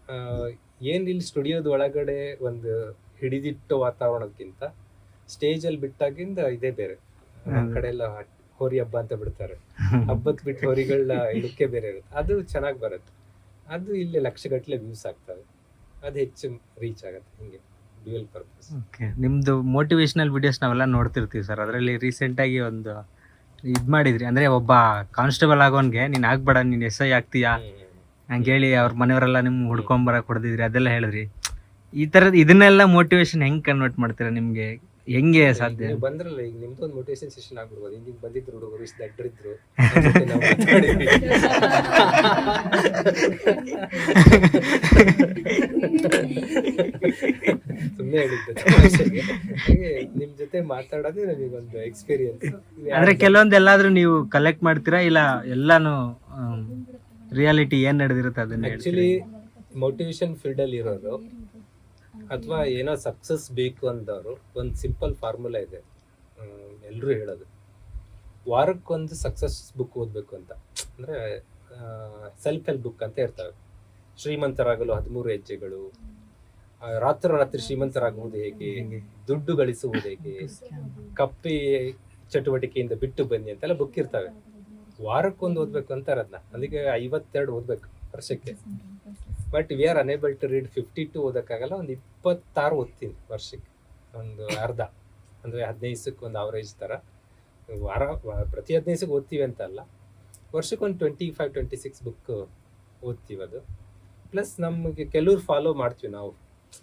ಆ, ಏನ್ ಇಲ್ಲಿ ಸ್ಟುಡಿಯೋದ ಒಳಗಡೆ ಒಂದು ಹಿಡಿದಿಟ್ಟು ವಾತಾವರಣಕ್ಕಿಂತ ಸ್ಟೇಜಲ್ಲಿ ಬಿಟ್ಟಾಗಿಂದ ಇದೇ ಬೇರೆ. ನಮ್ಮ ಕಡೆ ಎಲ್ಲ ಹೋರಿ ಹಬ್ಬ ಅಂತ ಬಿಡ್ತಾರೆ. ಹಬ್ಬಕ್ಕೆ ಬಿಟ್ಟು ಹೋರಿಗಳ ಇದಕ್ಕೆ ಬೇರೆ ಇರುತ್ತೆ. ಅದು ಚೆನ್ನಾಗಿ ಬರುತ್ತೆ. ಅದು ಇಲ್ಲಿ ಲಕ್ಷಗಟ್ಟಲೆ ವ್ಯೂಸ್ ಆಗ್ತವೆ. ಅದು ಹೆಚ್ಚು ರೀಚ್ ಆಗುತ್ತೆ. ಹಿಂಗೆ. ಡ್ಯೂಯಲ್ ಪರ್ಪಸ್
ಓಕೆ ನಿಮ್ದು ಮೋಟಿವೇಶನಲ್ ವಿಡಿಯೋಸ್ ನಾವೆಲ್ಲ ನೋಡ್ತಿರ್ತೀವಿ ಸರ್ ಅದರಲ್ಲಿ ರೀಸೆಂಟಾಗಿ ಒಂದು ಇದು ಮಾಡಿದ್ರಿ. ಅಂದರೆ ಒಬ್ಬ ಕಾನ್ಸ್ಟೇಬಲ್ ಆಗೋನ್ಗೆ ನೀನು ಆಗ್ಬೇಡ ನೀನು ಎಸ್ ಐ ಆಗ್ತೀಯಾ? ಹಂಗೆ ಹೇಳಿ ಅವ್ರ ಮನೆಯವರೆಲ್ಲ ನಿಮ್ಗೆ ಹುಡ್ಕೊಂಬರಕ್ಕೆ ಹೊಡೆದಿದ್ರಿ. ಅದೆಲ್ಲ ಹೇಳಿದ್ರಿ. ಈ ಥರದ್ದು ಇದನ್ನೆಲ್ಲ ಮೋಟಿವೇಶನ್ ಹೆಂಗೆ ಕನ್ವರ್ಟ್ ಮಾಡ್ತೀರಾ ನಿಮಗೆ? ಹೆಂಗೆ ಸಾಧ್ಯ?
ನೀವು ಬಂದ್ರಲ್ಲ ಈಗ ನಿಮ್ದು ಒಂದು ಮೋಟಿವೇಶನ್ ಸೆಷನ್ ಆಗ್ಬಿಡ್ಬೋದು. ಹಿಂಗೆ ಬಂದಿದ್ರು ಹುಡುಗರು ಇಷ್ಟು ದಡ್ಡರಿದ್ರು ಸುಮ್ನೆ ಹೇಳಿದ್ದೆ. ಹಾಗೆ ನಿಮ್ ಜೊತೆ ಮಾತಾಡೋದೇ ನನಗೊಂದು ಎಕ್ಸ್ಪೀರಿಯನ್ಸ್
ಅಂದ್ರೆ ಕೆಲವೊಂದು ಎಲ್ಲಾದ್ರೂ ನೀವು ಕಲೆಕ್ಟ್ ಮಾಡ್ತೀರಾ? ಇಲ್ಲ ಎಲ್ಲಾನು ರಿಯಾಲಿಟಿ ಏನ್ ನಡೆದಿರುತ್ತೆ ಅದನ್ನ
ಆಕ್ಚುಲಿ ಮೋಟಿವೇಶನ್ ಫೀಲ್ಡ್ ಅಲ್ಲಿ ಇರೋರು ಅಥವಾ ಏನೋ ಸಕ್ಸಸ್ ಬೇಕು ಅಂದವರು ಒಂದು ಸಿಂಪಲ್ ಫಾರ್ಮುಲಾ ಇದೆ. ಎಲ್ಲರೂ ಹೇಳೋದು. ವಾರಕ್ಕೊಂದು ಸಕ್ಸಸ್ ಬುಕ್ ಓದಬೇಕು ಅಂತ. ಅಂದರೆ ಸೆಲ್ಫ್ ಹೆಲ್ಪ್ ಬುಕ್ ಅಂತ ಇರ್ತವೆ. ಶ್ರೀಮಂತರಾಗಲು ಹದಿಮೂರು ಹೆಜ್ಜೆಗಳು ರಾತ್ರೋರಾತ್ರಿ ಶ್ರೀಮಂತರಾಗುವುದು ಹೇಗೆ? ದುಡ್ಡು ಗಳಿಸುವುದು ಹೇಗೆ? ಕಪ್ಪಿ ಚಟುವಟಿಕೆಯಿಂದ ಬಿಟ್ಟು ಬನ್ನಿ ಅಂತೆಲ್ಲ ಬುಕ್ ಇರ್ತವೆ. ವಾರಕ್ಕೊಂದು ಓದ್ಬೇಕು ಅಂತಾರೆ ಅದನ್ನ ಅದಕ್ಕೆ ಐವತ್ತೆರಡು ಓದ್ಬೇಕು ವರ್ಷಕ್ಕೆ. But we are unable to read fifty two ಓದಕ್ಕಾಗಲ್ಲ ಒಂದು ಇಪ್ಪತ್ತಾರು ಓದ್ತೀನಿ ವರ್ಷಕ್ಕೆ. ಒಂದು ಅರ್ಧ. ಅಂದರೆ ಹದಿನೈದಕ್ಕೆ ಒಂದು ಅವರೇಜ್ ಥರ. ವಾರ ಪ್ರತಿ ಹದಿನೈದಕ್ಕೆ ಓದ್ತೀವಿ ಅಂತ ಅಲ್ಲ ವರ್ಷಕ್ಕೆ ಒಂದು twenty five twenty six book ಓದ್ತೀವಿ ಅದು. ಪ್ಲಸ್ ನಮಗೆ ಕೆಲವ್ರು ಫಾಲೋ ಮಾಡ್ತೀವಿ ನಾವು.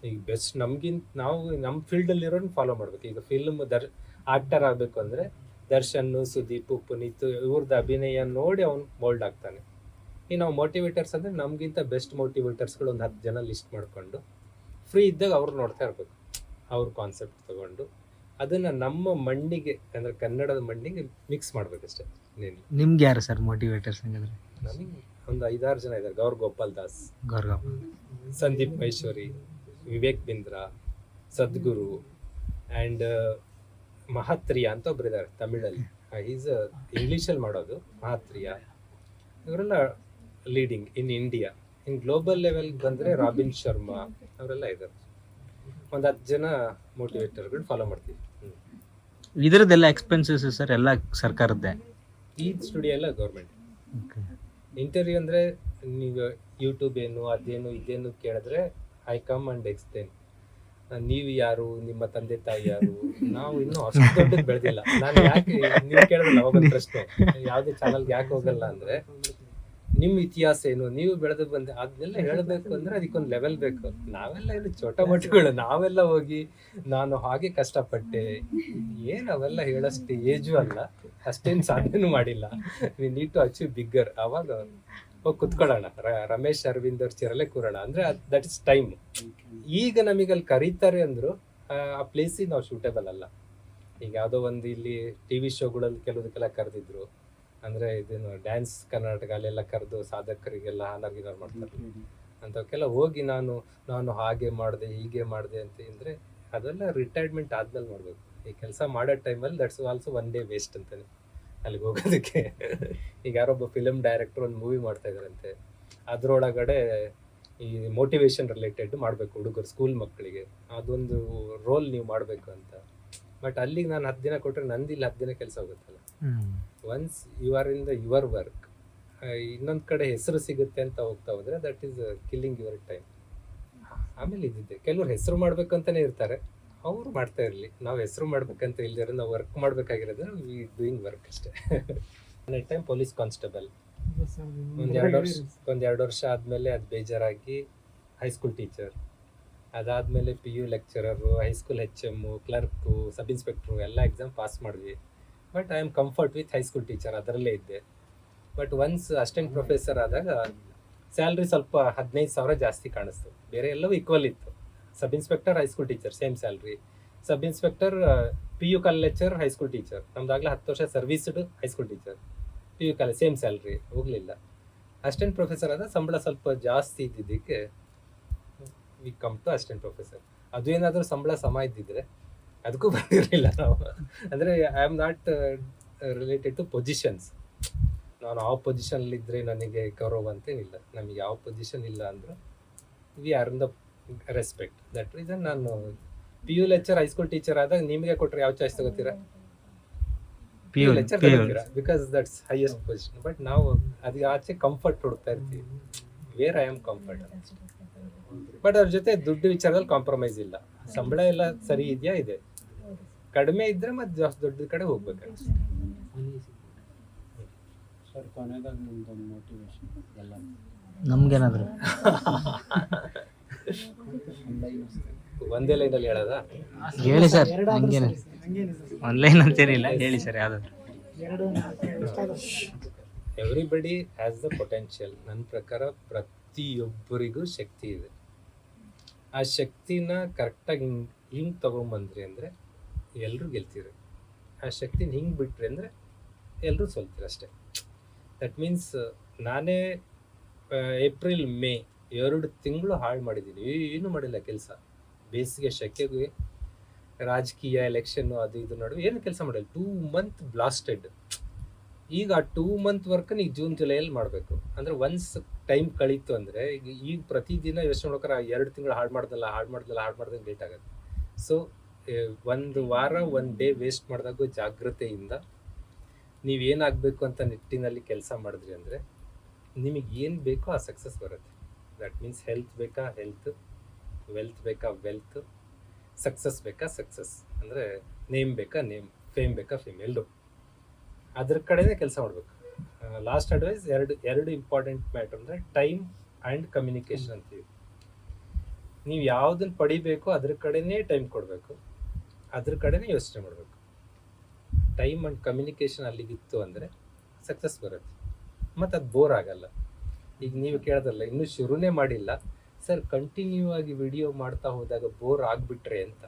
ಈಗ ಬೆಸ್ಟ್ ನಮ್ಗಿಂತ ನಾವು ನಮ್ಮ ಫೀಲ್ಡಲ್ಲಿರೋನ್ ಫಾಲೋ ಮಾಡ್ಬೇಕು. ಈಗ ಫಿಲ್ಮ್ ದರ್ ಆಕ್ಟರ್ ಆಗಬೇಕು ಅಂದರೆ ದರ್ಶನ್ ಸುದೀಪ್ ಪುನೀತ್ ಇವ್ರದ್ದು ಅಭಿನಯ ನೋಡಿ ಅವ್ನು ಮೋಲ್ಡ್ ಆಗ್ತಾನೆ. ಈಗ ನಾವು ಮೋಟಿವೇಟರ್ಸ್ ಅಂದರೆ ನಮಗಿಂತ ಬೆಸ್ಟ್ ಮೋಟಿವೇಟರ್ಸ್ಗಳು ಒಂದು ಹತ್ತು ಜನ ಲಿಸ್ಟ್ ಮಾಡಿಕೊಂಡು ಫ್ರೀ ಇದ್ದಾಗ ಅವ್ರು ನೋಡ್ತಾ ಇರಬೇಕು. ಅವ್ರ ಕಾನ್ಸೆಪ್ಟ್ ತಗೊಂಡು ಅದನ್ನು ನಮ್ಮ ಮಣ್ಣಿಗೆ ಅಂದರೆ ಕನ್ನಡದ ಮಣ್ಣಿಗೆ ಮಿಕ್ಸ್ ಮಾಡ್ಬೇಕಷ್ಟೇ ನೀನು.
ನಿಮ್ಗೆ ಯಾರು ಸರ್ ಮೋಟಿವೇಟರ್ಸ್ ಹಂಗಂದ್ರೆ?
ನಮಗೆ ಒಂದು ಐದಾರು ಜನ ಇದ್ದಾರೆ ಗೌರ್ ಗೋಪಾಲ್ ದಾಸ್
ಗೌರ್
ಸಂದೀಪ್ ಮಹೇಶ್ವರಿ ವಿವೇಕ್ ಬಿಂದ್ರಾ ಸದ್ಗುರು ಆ್ಯಂಡ್ ಮಹಾತ್ರಿಯ ಅಂತ ಒಬ್ರು ಇದ್ದಾರೆ ತಮಿಳಲ್ಲಿ. ಈಸ್ ಇಂಗ್ಲೀಷಲ್ಲಿ ಮಾಡೋದು ಮಹಾತ್ರಿಯ. ಇವರೆಲ್ಲ leading in India in global ಲೆವೆಲ್ಗೆ ಬಂದರೆ ರಾಬಿನ್ ಶರ್ಮಾ ಅವರೆಲ್ಲ ಇದ್ದಾರೆ ಒಂದು ಹತ್ತು ಜನ ಮೋಟಿವೇಟರ್ಗಳು ಫಾಲೋ ಮಾಡ್ತೀವಿ.
ಇದರದ್ದೆಲ್ಲ ಎಕ್ಸ್ಪೆನ್ಸಸ್ ಸರ್ ಎಲ್ಲ ಸರ್ಕಾರದ್ದೇ?
ಈ ಸ್ಟುಡಿಯೋ ಎಲ್ಲ ಗೌರ್ಮೆಂಟ್ ಇಂಟರ್ವ್ಯೂ ಅಂದರೆ ನೀವು ಯೂಟ್ಯೂಬ್ ಏನು ಅದೇನು ಇದೇನು ಕೇಳಿದ್ರೆ ಐ ಕಮ್ ಅಂಡ್ ಎಕ್ಸ್ಪ್ಲೇನ್ ನೀವು ಯಾರು? ನಿಮ್ಮ ತಂದೆ ತಾಯಿ ಯಾರು? ನಾವು ಇನ್ನೂ ಅಷ್ಟು ದೊಡ್ಡದು ಬೆಳೆದಿಲ್ಲ. ನಾನು ಯಾಕೆ ನೀವು ಕೇಳಿದ್ರಲ್ಲ ಅವಾಗ ಪ್ರಶ್ನೆ. ಯಾವುದೇ ಚಾನಲ್ಗೆ ಯಾಕೆ ಹೋಗಲ್ಲ ಅಂದ್ರೆ ನಿಮ್ಮ ಇತಿಹಾಸ ಏನು? ನೀವು ಬೆಳೆದು ಬಂದ ಅದನ್ನೆಲ್ಲ ಹೇಳಬೇಕು ಅಂದ್ರೆ ಅದಕ್ಕೊಂದು ಲೆವೆಲ್ ಬೇಕು. ನಾವೆಲ್ಲ ಏನು ಚೋಟ ಮಟ್ಟಗಳು ನಾವೆಲ್ಲ ಹೋಗಿ ನಾನು ಹಾಗೆ ಕಷ್ಟಪಟ್ಟೆ. ಏನು ಅವೆಲ್ಲ ಹೇಳಷ್ಟು ಏಜು ಅಲ್ಲ. ಅಷ್ಟೇನು ಸಾಧನೆನೂ ಮಾಡಿಲ್ಲ. We need to achieve bigger ಅವಾಗ ಹೋಗಿ ಕುತ್ಕೊಳ್ಳೋಣ. ರಮೇಶ್ ಅರವಿಂದ್ ಅವ್ರ ಚೇರಲ್ಲೇ ಕೂರೋಣ. ಅಂದ್ರೆ ದಟ್ ಇಸ್ ಟೈಮ್ ಈಗ ನಮಗೆ ಅಲ್ಲಿ ಕರೀತಾರೆ ಅಂದ್ರು ಆ, ಪ್ಲೇಸಿಗೆ ನಾವು ಶೂಟೇಬಲ್ ಅಲ್ಲ. ಈಗ ಯಾವುದೋ ಒಂದು ಇಲ್ಲಿ ಟಿ ವಿ ಶೋಗಳಲ್ಲಿ ಕೆಲವದಕ್ಕೆಲ್ಲ ಕರೆದಿದ್ರು. ಅಂದ್ರೆ ಇದೇನು ಡ್ಯಾನ್ಸ್ ಕರ್ನಾಟಕ ಅಲ್ಲೆಲ್ಲ ಕರೆದು ಸಾಧಕರಿಗೆಲ್ಲ ಹಾನರ್ ಗಿನರ್ ಮಾಡ್ತಾರೆ. ಅಂಥವಕ್ಕೆಲ್ಲ ಹೋಗಿ ನಾನು ನಾನು ಹಾಗೆ ಮಾಡಿದೆ ಹೀಗೆ ಮಾಡಿದೆ ಅಂತ ಅಂದ್ರೆ ಅದೆಲ್ಲ ರಿಟೈರ್ಮೆಂಟ್ ಆದ್ಮೇಲೆ ಮಾಡಬೇಕು. ಈ ಕೆಲಸ ಮಾಡೋ ಟೈಮಲ್ಲಿ that's also one day waste ಅಂತಾನೆ. ಅಲ್ಲಿಗೆ ಹೋಗೋದಕ್ಕೆ. ಈಗ ಯಾರೊಬ್ಬ ಫಿಲಮ್ ಡೈರೆಕ್ಟರ್ ಒಂದು ಮೂವಿ ಮಾಡ್ತಾ ಇದಾರಂತೆ ಅದರೊಳಗಡೆ ಈ ಮೋಟಿವೇಶನ್ ರಿಲೇಟೆಡ್ ಮಾಡಬೇಕು ಹುಡುಗರು ಸ್ಕೂಲ್ ಮಕ್ಕಳಿಗೆ. ಅದೊಂದು ರೋಲ್ ನೀವು ಮಾಡಬೇಕು ಅಂತ. ಬಟ್ ಅಲ್ಲಿಗೆ ನಾನು ಹತ್ತು ದಿನ ಕೊಟ್ಟರೆ ನಂದು ಇಲ್ಲಿ ಹತ್ತು ದಿನ ಕೆಲಸ ಹೋಗುತ್ತಲ್ಲ. Once you are in the your work ಇನ್ನೊಂದು ಕಡೆ ಹೆಸರು ಸಿಗುತ್ತೆ ಅಂತ ಹೋಗ್ತಾ ಹೋದ್ರೆ that is killing your time ಆಮೇಲೆ ಇದ್ದಿದ್ದೆ ಕೆಲವ್ರು ಹೆಸರು ಮಾಡ್ಬೇಕಂತಾನೆ ಇರ್ತಾರೆ. ಅವ್ರು ಮಾಡ್ತಾ ಇರಲಿ. ನಾವು ಹೆಸರು ಮಾಡ್ಬೇಕಂತ ಇಲ್ದಿರ ನಾವು ವರ್ಕ್ ಮಾಡ್ಬೇಕಾಗಿರೋದು ವಿ ಡೂಯಿಂಗ್ ವರ್ಕ್ ಅಷ್ಟೇ. ನೆಕ್ಸ್ಟ್ ಟೈಮ್ ಪೊಲೀಸ್ ಕಾನ್ಸ್ಟೇಬಲ್ ಒಂದು ಎರಡು ವರ್ಷ ಒಂದು ಎರಡು ವರ್ಷ ಆದಮೇಲೆ ಅದು ಬೇಜಾರಾಗಿ ಹೈಸ್ಕೂಲ್ ಟೀಚರ್ ಅದಾದಮೇಲೆ P U lecturer high school H M clerk sub inspector ಎಲ್ಲ ಎಕ್ಸಾಮ್ ಪಾಸ್ ಮಾಡಿದ್ವಿ. But I am comfort with high school teacher ಅದರಲ್ಲೇ ಇದ್ದೆ. ಬಟ್ ಒನ್ಸ್ ಅಸಿಸ್ಟೆಂಟ್ ಪ್ರೊಫೆಸರ್ ಆದಾಗ ಸ್ಯಾಲ್ರಿ ಸ್ವಲ್ಪ ಹದಿನೈದು ಸಾವಿರ ಜಾಸ್ತಿ ಕಾಣಿಸ್ತು. ಬೇರೆ ಎಲ್ಲವೂ ಈಕ್ವಲ್ ಇತ್ತು. Sub inspector high school teacher same salary sub inspector P U college lecture high school teacher ನಮ್ದಾಗಲೇ ಹತ್ತು ವರ್ಷ serviced high school teacher P U college same salary ಹೋಗಲಿಲ್ಲ. ಅಸಿಸ್ಟೆಂಟ್ ಪ್ರೊಫೆಸರ್ ಆದ ಸಂಬಳ ಸ್ವಲ್ಪ ಜಾಸ್ತಿ ಇದ್ದಿದ್ದಕ್ಕೆ we come to assistant professor ಅದು ಏನಾದರೂ ಸಂಬಳ ಸಮ ಇದ್ದಿದ್ರೆ ಅದಕ್ಕೂ ಬಂದಿರಲಿಲ್ಲ ನಾವು. ಅಂದರೆ I am not related to positions ನಾನು ಆ ಪೊಸಿಷನಲ್ಲಿ ಇದ್ದರೆ ನನಗೆ ಗೌರವ ಅಂತೇನಿಲ್ಲ ನಮಗೆ ಯಾವ ಪೊಸಿಷನ್ ಇಲ್ಲ ಅಂದ್ರೆ we are in the respect that reason ನಾನು P U lecture high school teacher ಆದಾಗ ನಿಮಗೆ ಕೊಟ್ಟರೆ ಯಾವ ಚಾಯ್ಸ್ ತಗೋತೀರಾ?
P U
lecture
ತಗೋತೀರಾ?
Because that's highest position but ನಾವು ಅದಕ್ಕೆ ಆಚೆ ಕಂಫರ್ಟ್ ಹುಡುಕ್ತಾ ಇರ್ತೀವಿ. Where I am comfort but ಅವ್ರ ಜೊತೆ ದುಡ್ಡು ವಿಚಾರದಲ್ಲಿ ಕಾಂಪ್ರಮೈಸ್ ಇಲ್ಲ. ಸಂಬಳ ಎಲ್ಲ ಸರಿ ಇದೆಯಾ? ಇದೆ. ಕಡಿಮೆ ಇದ್ರೆ ಮತ್ತೆ ಜಾಸ್ತಿ ದೊಡ್ಡ ಕಡೆ ಹೋಗ್ಬೇಕು
ಸರ್ ಕೊನೆದಾಗ ನಿಮ್ದೊಂದು ಮೋಟಿವೇಶನ್ ಎಲ್ಲ.
ನಮ್ಗೇನಾದ್ರು?
ಒಂದೇ ಲೈನಲ್ಲಿ ಹೇಳೋದ?
ಹೇಳಿ ಸರ್ ಹಂಗೇನೆ. ಆನ್ಲೈನ್ ಅಂತೇನಿಲ್ಲ ಹೇಳಿ ಸರ್ ಯಾವ್ದಾದ್ರು.
ಎವ್ರಿಬಡಿ ಹ್ಯಾಸ್ ದ ಪೊಟೆನ್ಷಿಯಲ್ ನನ್ನ ಪ್ರಕಾರ ಪ್ರತಿಯೊಬ್ಬರಿಗೂ ಶಕ್ತಿ ಇದೆ. ಆ ಶಕ್ತಿನ ಕರೆಕ್ಟಾಗಿ ಹಿಂಗೆ ಹಿಂಗೆ ತೊಗೊಂಬಂದ್ರಿ ಅಂದರೆ ಎಲ್ಲರೂ ಗೆಲ್ತೀರಿ. ಆ ಶಕ್ತಿನ ಹಿಂಗೆ ಬಿಟ್ರಿ ಅಂದರೆ ಎಲ್ಲರೂ ಸೋಲ್ತೀರಿ ಅಷ್ಟೇ. ದಟ್ ಮೀನ್ಸ್ ನಾನೇ ಏಪ್ರಿಲ್ ಮೇ ಎರಡು ತಿಂಗಳು ಹಾಳು ಮಾಡಿದ್ದೀನಿ ಏನು ಮಾಡಿಲ್ಲ ಕೆಲಸ? ಬೇಸಿಗೆ ಶೆಕೆಗೆ ರಾಜಕೀಯ ಎಲೆಕ್ಷನ್ ಅದು ಇದು ನಡುವೆ ಏನು ಕೆಲಸ ಮಾಡಿಲ್ಲ. ಟೂ ಮಂತ್ ಬ್ಲಾಸ್ಟೆಡ್ ಈಗ ಆ ಟೂ ಮಂತ್ ವರ್ಕ್ ನೀವು ಜೂನ್ ಜುಲೈಯಲ್ಲಿ ಮಾಡಬೇಕು. ಅಂದರೆ ಒನ್ಸ್ ಟೈಮ್ ಕಳೀತು ಅಂದರೆ ಈಗ ಈಗ ಪ್ರತಿದಿನ ಯೋಚನೆ ಮಾಡ್ಬೇಕಾರೆ ಎರಡು ತಿಂಗಳು ಹಾಳು ಮಾಡ್ದಲ್ಲ ಹಾಳು ಮಾಡ್ದಲ್ಲ, ಹಾಳು ಮಾಡ್ದಂಗೆ ಲೇಟ್ ಆಗುತ್ತೆ. ಸೊ ಒಂದು ವಾರ ಒಂದು ಡೇ ವೇಸ್ಟ್ ಮಾಡಿದಾಗೂ ಜಾಗ್ರತೆಯಿಂದ ನೀವೇನಾಗಬೇಕು ಅಂತ ನಿಟ್ಟಿನಲ್ಲಿ ಕೆಲಸ ಮಾಡಿದ್ರಿ ಅಂದರೆ ನಿಮಗೆ ಏನು ಬೇಕೋ ಆ ಸಕ್ಸಸ್ ಬರುತ್ತೆ. ದಟ್ ಮೀನ್ಸ್ ಹೆಲ್ತ್ ಬೇಕಾ ಹೆಲ್ತ್ ವೆಲ್ತ್ ಬೇಕಾ ವೆಲ್ತ್ ಸಕ್ಸಸ್ ಬೇಕಾ ಸಕ್ಸಸ್ ಅಂದರೆ ನೇಮ್ ಬೇಕಾ ನೇಮ್ ಫೇಮ್ ಬೇಕಾ ಫೇಮ್ ಎಲ್ಲರು ಅದ್ರ ಕಡೆನೇ ಕೆಲಸ ಮಾಡಬೇಕು. ಲಾಸ್ಟ್ ಅಡ್ವೈಸ್ ಎರಡು ಎರಡು ಇಂಪಾರ್ಟೆಂಟ್ ಮ್ಯಾಟರ್ ಅಂದರೆ ಟೈಮ್ ಆ್ಯಂಡ್ ಕಮ್ಯುನಿಕೇಷನ್ ಅಂತೀವಿ ನೀವು ಯಾವುದನ್ನು ಪಡಿಬೇಕು ಅದ್ರ ಕಡೆನೇ ಟೈಮ್ ಕೊಡಬೇಕು. ಅದ್ರ ಕಡೆನೇ ಯೋಚನೆ ಮಾಡಬೇಕು. ಟೈಮ್ ಆ್ಯಂಡ್ ಕಮ್ಯುನಿಕೇಷನ್ ಅಲ್ಲಿಗಿತ್ತು ಅಂದರೆ ಸಕ್ಸಸ್ ಬರುತ್ತೆ. ಮತ್ತು ಅದು ಬೋರ್ ಆಗಲ್ಲ. ಈಗ ನೀವು ಕೇಳೋದಲ್ಲ ಇನ್ನೂ ಶುರುನೇ ಮಾಡಿಲ್ಲ. ಸರ್ ಕಂಟಿನ್ಯೂ ಆಗಿ ವಿಡಿಯೋ ಮಾಡ್ತಾ ಹೋದಾಗ ಬೋರ್ ಆಗ್ಬಿಟ್ರೆ ಅಂತ.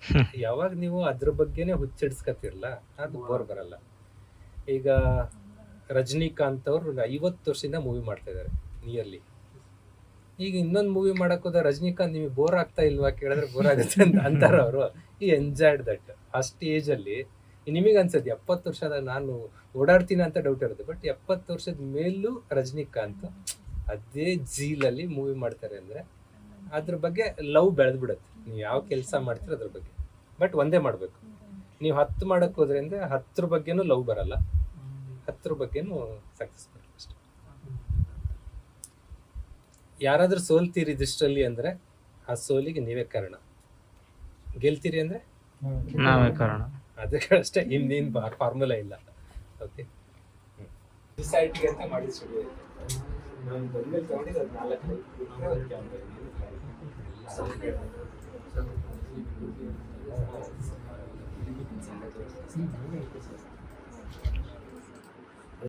ಯಾವಾಗ ನೀವು ಅದ್ರ ಬಗ್ಗೆನೇ ಹುಚ್ಚಿಡ್ಸ್ಕತ್ತಿರಲ್ಲ ಅದು ಬೋರ್ ಬರಲ್ಲ. ಈಗ ರಜನಿಕಾಂತ್ ಅವರು ಐವತ್ತು ವರ್ಷದಿಂದ ಮೂವಿ ಮಾಡ್ತಾ ಇದ್ದಾರೆ ನಿಯರ್ಲಿ ಈಗ ಇನ್ನೊಂದು ಮೂವಿ ಮಾಡಕ್ ಹೋದ ರಜನಿಕಾಂತ್ ನಿಮಗೆ ಬೋರ್ ಆಗ್ತಾ ಇಲ್ವಾ? ಕೇಳಿದ್ರೆ ಬೋರ್ ಆಗುತ್ತೆ ಅಂತ ಅಂತಾರ ಅವರು. ಈ ಎಂಜಾಯ್ಡ್ ದಟ್ ಅಷ್ಟು ಏಜ್ ಅಲ್ಲಿ ನಿಮಗೆ ಅನ್ಸುತ್ತೆ ಎಪ್ಪತ್ತು ವರ್ಷದ ನಾನು ಓಡಾಡ್ತೀನಿ ಅಂತ ಡೌಟ್ ಇರುತ್ತೆ ಬಟ್ ಎಪ್ಪತ್ತು ವರ್ಷದ ಮೇಲೂ ರಜನಿಕಾಂತ್ ಅದೇ ಜೀಲಲ್ಲಿ ಮೂವಿ ಮಾಡ್ತಾರೆ ಅಂದ್ರೆ ಅದ್ರ ಬಗ್ಗೆ ಲವ್ ಬೆಳೆದು ಬಿಡುತ್ತೆ ನೀವು ಯಾವ ಕೆಲಸ ಮಾಡ್ತೀರ ಅದ್ರ ಬಗ್ಗೆ. ಬಟ್ ಒಂದೇ ಮಾಡಬೇಕು. ನೀವು ಹತ್ತು ಮಾಡಕ್ ಹೋದ್ರೆ ಅಂದ್ರೆ ಹತ್ತರ ಬಗ್ಗೆನೂ ಲವ್ ಬರಲ್ಲ. ಹತ್ತರ ಬಗ್ಗೆನೂ ಸಕ್ಸಸ್ ಬರಲ್ಲ ಅಷ್ಟೆ. ಯಾರಾದರೂ ಸೋಲ್ತೀರಿ ಇದಿಷ್ಟರಲ್ಲಿ ಅಂದ್ರೆ ಆ ಸೋಲಿಗೆ ನೀವೇ ಕಾರಣ. ಗೆಲ್ತೀರಿ ಅಂದ್ರೆ?
ನಾವೇ ಕಾರಣ.
ಅದಕ್ಕೆ ಅಷ್ಟೇ ಇನ್ನೇನು ಫಾರ್ಮುಲಾ ಇಲ್ಲ. ಓಕೆ ಸೈಟ್ಗೆ ಅಂತ ಮಾಡಿ ನಾನು ಬಂದ್ಮೇಲೆ ತಗೊಂಡಿದ್ದು ಅದು ನಾಲ್ಕು ಕ್ಯಾಮ್ರಾ